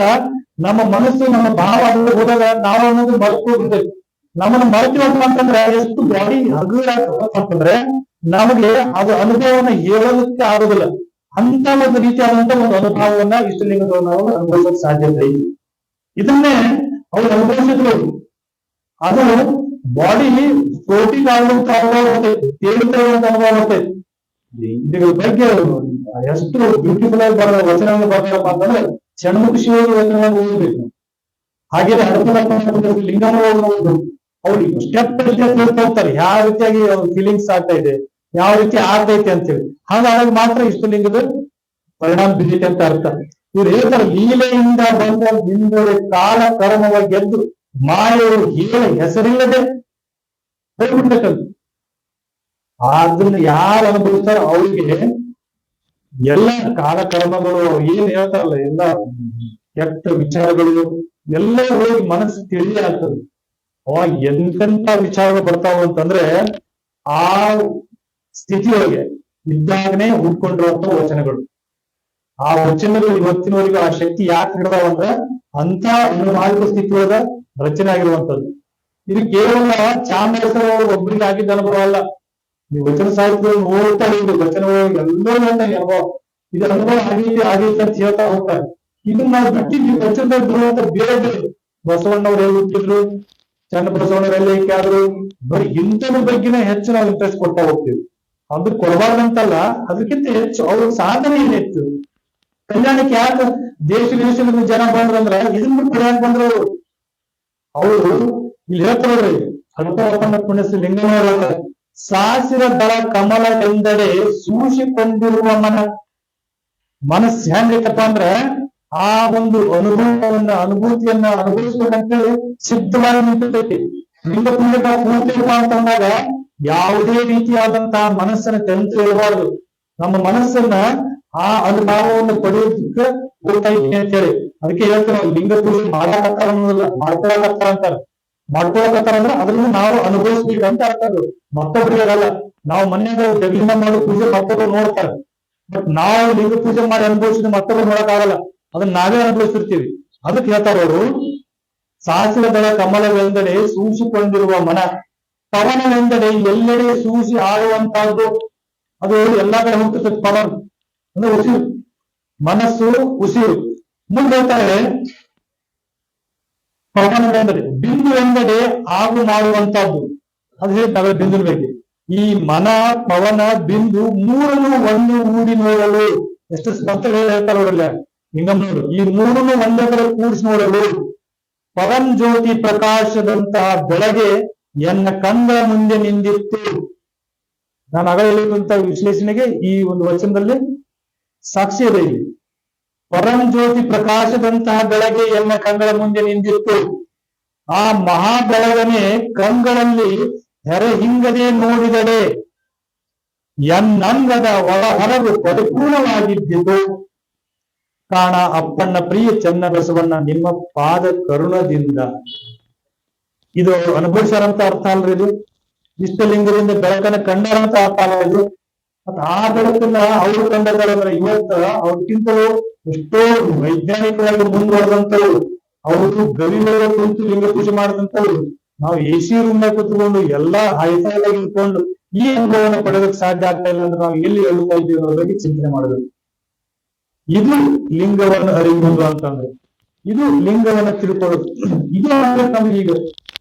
ನಮ್ಮ ಮನಸ್ಸು, ನಮ್ಮ ಭಾವ ಅದ್ರಲ್ಲಿ ಹೋದಾಗ ನಾವು ಅನ್ನೋದು ಮರ್ತ್ಬಿಡ್ತೇವೆ ನಮ್ಮನ್ನ ಮರ್ತೀವಪ್ಪ ಅಂತಂದ್ರೆ ಎಷ್ಟು ಬಾಡಿ ಅಂತಂದ್ರೆ ನಮಗೆ ಅದು ಅನುಭವವನ್ನ ಹೇಳೋದಕ್ಕೆ ಆಗೋದಿಲ್ಲ. ಅಂತ ಒಂದು ರೀತಿಯಾದಂತ ಒಂದು ಅನುಭವವನ್ನ ಇಷ್ಟಲಿಂಗದವರು ನಾವು ಅನುಭವಿಸೋಕ್ ಸಾಧ್ಯತೆ ಇದೆ. ಇದನ್ನೇ ಅವ್ರು ಅನುಭವಿಸಿದ್ರು. ಅದು ಬಾಡಿ ಪ್ರೋಟೀನ್ ಆಗುವಂತ ಅನುಭವ ಬರ್ತೈತಿ ಅನುಭವ ಬರ್ತೈತಿ ಇದ್ರ ಬಗ್ಗೆ ಎಷ್ಟು ಬ್ಯೂಟಿಫುಲ್ ಆಗಿ ಬರೋ ವಚನವನ್ನು ಬರ್ತಾರಪ್ಪ ಅಂತಂದ್ರೆ ಷಣ್ಮುಖ ವಚನವನ್ನು ಓದಬೇಕು ಹಾಗೆ ಹಡಪನಪ್ಪ ಲಿಂಗಮ್ಮ ಓದಬಹುದು ಅವ್ರು ಸ್ಟೆಪ್ ಸ್ಟೆಪ್ ಹೋಗ್ತಾರೆ ಯಾವ ರೀತಿಯಾಗಿ ಫೀಲಿಂಗ್ಸ್ ಆಗ್ತಾ ಇದೆ ಯಾವ ರೀತಿ ಆಗ್ತೈತೆ ಅಂತೇಳಿ ಹಾಗಾಗಿ ಮಾತ್ರ ಇಷ್ಟು ಲಿಂಗದ ಪರಿಣಾಮ ಬಿದ್ದೈತೆ ಅಂತ ಅರ್ಥ ಇವ್ರು ಹೇಳ್ತಾರೆ ಲೀಲೆಯಿಂದ ಬಂದ ನಿಂದರೆ ಕಾಲ ಕರ್ಮವ ಗೆದ್ದು ಮಾಯವರು ಹೇಳ ಹೆಸರಿಲ್ಲದೆ ಹೋಗ್ಬಿಡ್ಬೇಕಂತ ಅದನ್ನ ಯಾರು ಅನುಭವಿಸ್ತಾರೋ ಅವರಿಗೆ ಎಲ್ಲ ಕಾಲಕ್ರಮಗಳು ಏನ್ ಹೇಳ್ತಾರಲ್ಲ ಎಲ್ಲ ಕೆಟ್ಟ ವಿಚಾರಗಳು, ಎಲ್ಲ ಹೋಗಿ ಮನಸ್ಸು ತಿಳಿ ಆಗ್ತದೆ ಅವಾಗ ಎಂತೆಂತ ವಿಚಾರಗಳು ಬರ್ತಾವ ಅಂತಂದ್ರೆ ಆ ಸ್ಥಿತಿಯೊಳಗೆ ಇದ್ದಾಗನೇ ಹುಡ್ಕೊಂಡಿರುವಂತ ವಚನಗಳು. ಆ ವಚನಗಳು ಇವತ್ತಿನವರೆಗೂ ಆ ಶಕ್ತಿ ಯಾಕೆ ಹಿಡ್ದಾವ ಅಂದ್ರೆ ಅಂತ ಅನುಮಾನಿಕ ಸ್ಥಿತಿಯೊಳಗ ರಚನೆ ಆಗಿರುವಂತದ್ದು ಇದು ಕೇವಲ ಚಾಮರಾಜರು ಒಬ್ಬರಿಗೆ ಆಗಿದ್ದ ಅನುಭವ ಅಲ್ಲ ನೀವು ವಚನ ಸಾಹಿತ್ಯ ನೋಡ್ತಾ ಇದ್ರು ವಚನಗಳು ಎಲ್ಲರೂ ಅನುಭವ ಇದು ಅನುಭವ ಆಗೈತಿ ಆಗೈತಿ ಅಂತ ಹೇಳ್ತಾ ಹೋಗ್ತಾರೆ. ಇದನ್ನ ನಾವು ಬಿಟ್ಟಿದ್ವಿ ವಚನದಲ್ಲಿ ಬರುವಂತ ಬೇರೆ ಬೇರೆ. ಬಸವಣ್ಣವ್ರು ಎಲ್ಲಿ ಹುಟ್ಟಿದ್ರು ಚನ್ನ ಬಸವಣ್ಣವ್ರು ಎಲ್ಲಿ ಐಕೆ ಆದ್ರು, ಬರೀ ಇಂಥದ್ರ ಬಗ್ಗೆನೇ ಹೆಚ್ಚು ನಾವು ಇಂಟ್ರೆಸ್ಟ್ ಕೊಡ್ತಾ ಹೋಗ್ತೀವಿ. ಅದು ಕೊಡಬಾರ್ದಂತಲ್ಲ, ಅದಕ್ಕಿಂತ ಹೆಚ್ಚು ಅವ್ರ ಸಾಧನೆ ಹೆಚ್ಚು. ಕಲ್ಯಾಣಕ್ಕೆ ಯಾಕೆ ದೇಶ ವಿದೇಶದಿಂದ ಜನ ಬಂದ್ರಂದ್ರ ಇದನ್ನ ಯಾಕೆ ಬಂದ್ರು ಅವರು. ಇಲ್ಲಿ ಹೇಳ್ತಾರೆ ಹಲ್ಪನ ಪುಣ್ಯಶ್ರೀ ಲಿಂಗನವರು ಸಾಸಿರ ದಳ ಕಮಲ ಎಂದರೆ ಸೂಸಿಕೊಂಡಿರುವ ಮನ. ಮನಸ್ಸು ಹೆಂಗೈತಪ್ಪ ಅಂದ್ರೆ ಆ ಒಂದು ಅನುಭವವನ್ನ, ಅನುಭೂತಿಯನ್ನ ಅನುಭವಿಸ್ಬೇಕಂತೇಳಿ ಸಿದ್ಧವಾಗಿ ನಿಂತೈತಿ ಲಿಂಗ ಪುಣ್ಯದ ಅಂತ ಅಂದಾಗ ಯಾವುದೇ ರೀತಿಯಾದಂತಹ ಮನಸ್ಸನ್ನ ತೆಂತು ಇರಬಾರ್ದು. ನಮ್ಮ ಮನಸ್ಸನ್ನ ಆ ಅನುಭವವನ್ನು ಪಡೆಯೋದಕ್ಕೆ ಅಂತ ಅಂತೇಳಿ. ಅದಕ್ಕೆ ಹೇಳ್ತಾರೆ ಲಿಂಗ ಪೂಜೆ ಮಾಡಾಕತ್ತಾರ ಅನ್ನೋದಿಲ್ಲ ಅಂತಾರ. ಮಾಡ್ಕೊಳಕತ್ತಾರ ಅಂದ್ರ ಅದನ್ನ ನಾವು ಅನುಭವಿಸ್ಬೇಕಂತ ಅಂತ ಅರ್ಥ ಅದು ಮತ್ತೊಬ್ರಿಗೆ ಆಗಲ್ಲ. ನಾವು ಮನ್ಯಾಗ ಜಗಲಿಂಗ ಮಾಡೋ ಪೂಜೆ ಮತ್ತೊಬ್ರು ನೋಡ್ತಾರೆ. ಬಟ್ ನಾವು ಲಿಂಗ ಪೂಜೆ ಮಾಡಿ ಅನುಭವಿಸಿದ ಮತ್ತೊಬ್ರು ನೋಡಕ್ ಆಗಲ್ಲ. ಅದನ್ನ ನಾವೇ ಅನುಭವಿಸ್ತಿರ್ತೀವಿ. ಅದಕ್ಕೆ ಹೇಳ್ತಾರ ಅವರು ಕಮಲವೆಂದಡೆ ಕಮಲವೆಂದರೆ ಸೂಸಿಕೊಂಡಿರುವ ಮನ ಪವನವೆಂದಡೆ ಎಲ್ಲೆಡೆ ಸೂಸಿ ಆಡುವಂತಹದ್ದು ಅದು ಎಲ್ಲಾ ಕಡೆ ಹೋಗ್ತಿರ್ತದೆ ಪವನ್. ಅಂದ್ರೆ ಉಸಿರು. ಮನಸ್ಸು ಉಸಿರು. ಮುಂದೆ ಹೇಳ್ತಾರೆ ಪವನವೆಂದರೆ ಬಿಂದು ಎಂದರೆ ಆಗು ಮಾಡುವಂತಹದ್ದು ಅದು ಹೇಳ್ತಾರೆ ಬಿಂದು ಬಗ್ಗೆ. ಈ ಮನ, ಪವನ, ಬಿಂದು ಮೂರನ್ನು ಒಂದು ಊಡಿ ನೋಡಲು. ಎಷ್ಟು ಸ್ಪಷ್ಟ ಹೇಳ್ತಾರೆ ನೋಡಲ್ಲ ನಿಂಗಮ್ಮನವರು ಈ ಮೂರನ್ನು ಒಂದೇ ಕಡೆ ಕೂಡಿಸಿ ನೋಡಲು. ಪವನ್ ಜ್ಯೋತಿ ಪ್ರಕಾಶದಂತಹ ಬೆಳಗ್ಗೆ ಎನ್ನ ಕಂದ ಮುಂದೆ ನಿಂದಿತ್ತು. ನಾನು ಅಗಲಿರುವಂತಹ ವಿಶ್ಲೇಷಣೆಗೆ ಈ ಒಂದು ವಚನದಲ್ಲಿ ಸಾಕ್ಷಿ ಇದೆ ಇಲ್ಲಿ. ಪರಂ ಜ್ಯೋತಿ ಪ್ರಕಾಶದಂತಹ ಬೆಳಗ್ಗೆ ಎನ್ನ ಕಂಗಳ ಮುಂದೆ ನಿಂತಿತ್ತು ಆ ಮಹಾ ಬೆಳಗನೆ ಕಂಗಳಲ್ಲಿ ಹೆರೆ ಹಿಂಗದೆ ನೋಡಿದಡೆ ಎನ್ನಂಗದ ಒಳ ಹೊರಗು ಪರಿಪೂರ್ಣವಾಗಿದ್ದಿತು. ಕಾಣ ಅಪ್ಪಣ್ಣ ಪ್ರಿಯ ಚನ್ನಬಸವಣ್ಣ ನಿಮ್ಮ ಪಾದ ಕರುಣದಿಂದ. ಇದು ಅನುಭವಿಸಾರಂತ ಅರ್ಥ ಅಲ್ರಿ ಇದು? ಇಷ್ಟಲಿಂಗದಿಂದ ಬೆಳಕನ್ನು ಕಂಡಾರಂತ ಅರ್ಥ ಅಲ್ಲ ಇದು? ಮತ್ತ ಆ ಬೆಳಕನ್ನ ಅವರು ಕಂಡದಾರಂದ್ರೆ ಇವತ್ತ ಅವ್ರಕ್ಕಿಂತಲೂ ಎಷ್ಟೋ ವೈಜ್ಞಾನಿಕವಾಗಿ ಮುಂದುವರೆದಂತವ್ರು ಅವರು ಗವಿ ಮೇಲೆ ಕುಂತು ಲಿಂಗ ಪೂಜೆ ಮಾಡಿದಂತವ್ರು ನಾವು ಎ ಸಿ ರೂಮ್ ನಾಗ ಕುತ್ಕೊಂಡು ಎಲ್ಲಾ ಹೈಫೈ ಆಗಿ ಇಟ್ಕೊಂಡು ಈ ಅನುಭವನ ಪಡೆಯೋದಕ್ಕೆ ಸಾಧ್ಯ ಆಗ್ತಾ ಇಲ್ಲ ಅಂದ್ರೆ ನಾವು ಎಲ್ಲಿ ಹೇಳ್ತಾ ಇದ್ದೀವಿ ಅನ್ನೋದ್ರ ಬಗ್ಗೆ ಚಿಂತನೆ ಮಾಡಬೇಕು ಇದು ಲಿಂಗವನ್ನು ಅರಿಯುವುದು ಅಂತಂದ್ರೆ, ಇದು ಲಿಂಗವನ್ನ ತಿಳ್ಕೊಳ್ಳೋದು. ಇದು ಅಂದ್ರೆ ನಮ್ಗೆ ಈಗ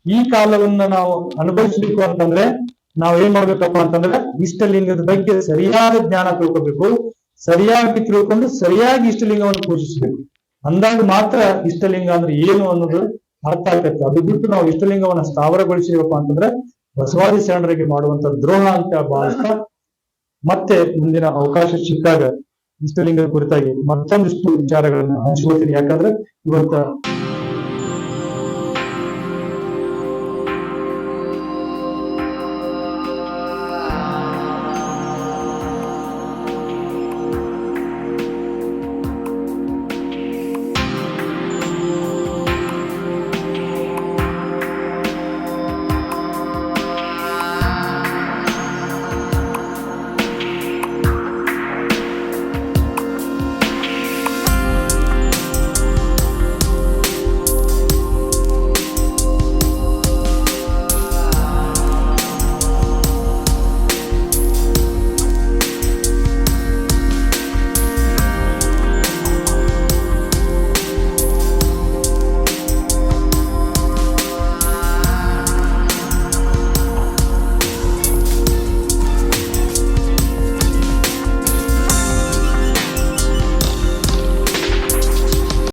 ಈ ಕಾಲವನ್ನ ನಾವು ಅನುಭವಿಸ್ಬೇಕು ಅಂತಂದ್ರೆ ನಾವ್ ಏನ್ ಮಾಡ್ಬೇಕಪ್ಪ ಅಂತಂದ್ರೆ ಇಷ್ಟಲಿಂಗದ ಬಗ್ಗೆ ಸರಿಯಾದ ಜ್ಞಾನ ತಿಳ್ಕೊಬೇಕು, ಸರಿಯಾಗಿ ತಿಳ್ಕೊಂಡು ಸರಿಯಾಗಿ ಇಷ್ಟಲಿಂಗವನ್ನು ಪೂಜಿಸಬೇಕು. ಅಂದಾಗ ಮಾತ್ರ ಇಷ್ಟಲಿಂಗ ಅಂದ್ರೆ ಏನು ಅನ್ನೋದು ಅರ್ಥ ಆಗ್ತೈತೆ. ಅದು ಬಿಟ್ಟು ನಾವು ಇಷ್ಟಲಿಂಗವನ್ನ ಸ್ಥಾವರಗೊಳಿಸಿದಪ್ಪ ಅಂತಂದ್ರೆ ಬಸವಾದಿ ಶರಣರಿಗೆ ಮಾಡುವಂತ ದ್ರೋಹ ಅಂತ ಭಾವಿಸ್ತಾ ಮತ್ತೆ ಮುಂದಿನ ಅವಕಾಶ ಸಿಕ್ಕಾಗ ಇಷ್ಟಲಿಂಗದ ಕುರಿತಾಗಿ ಮತ್ತೊಂದಿಷ್ಟು ವಿಚಾರಗಳನ್ನ ಹಂಚ್ಕೋತೀನಿ ಯಾಕಂದ್ರೆ ಇವತ್ತ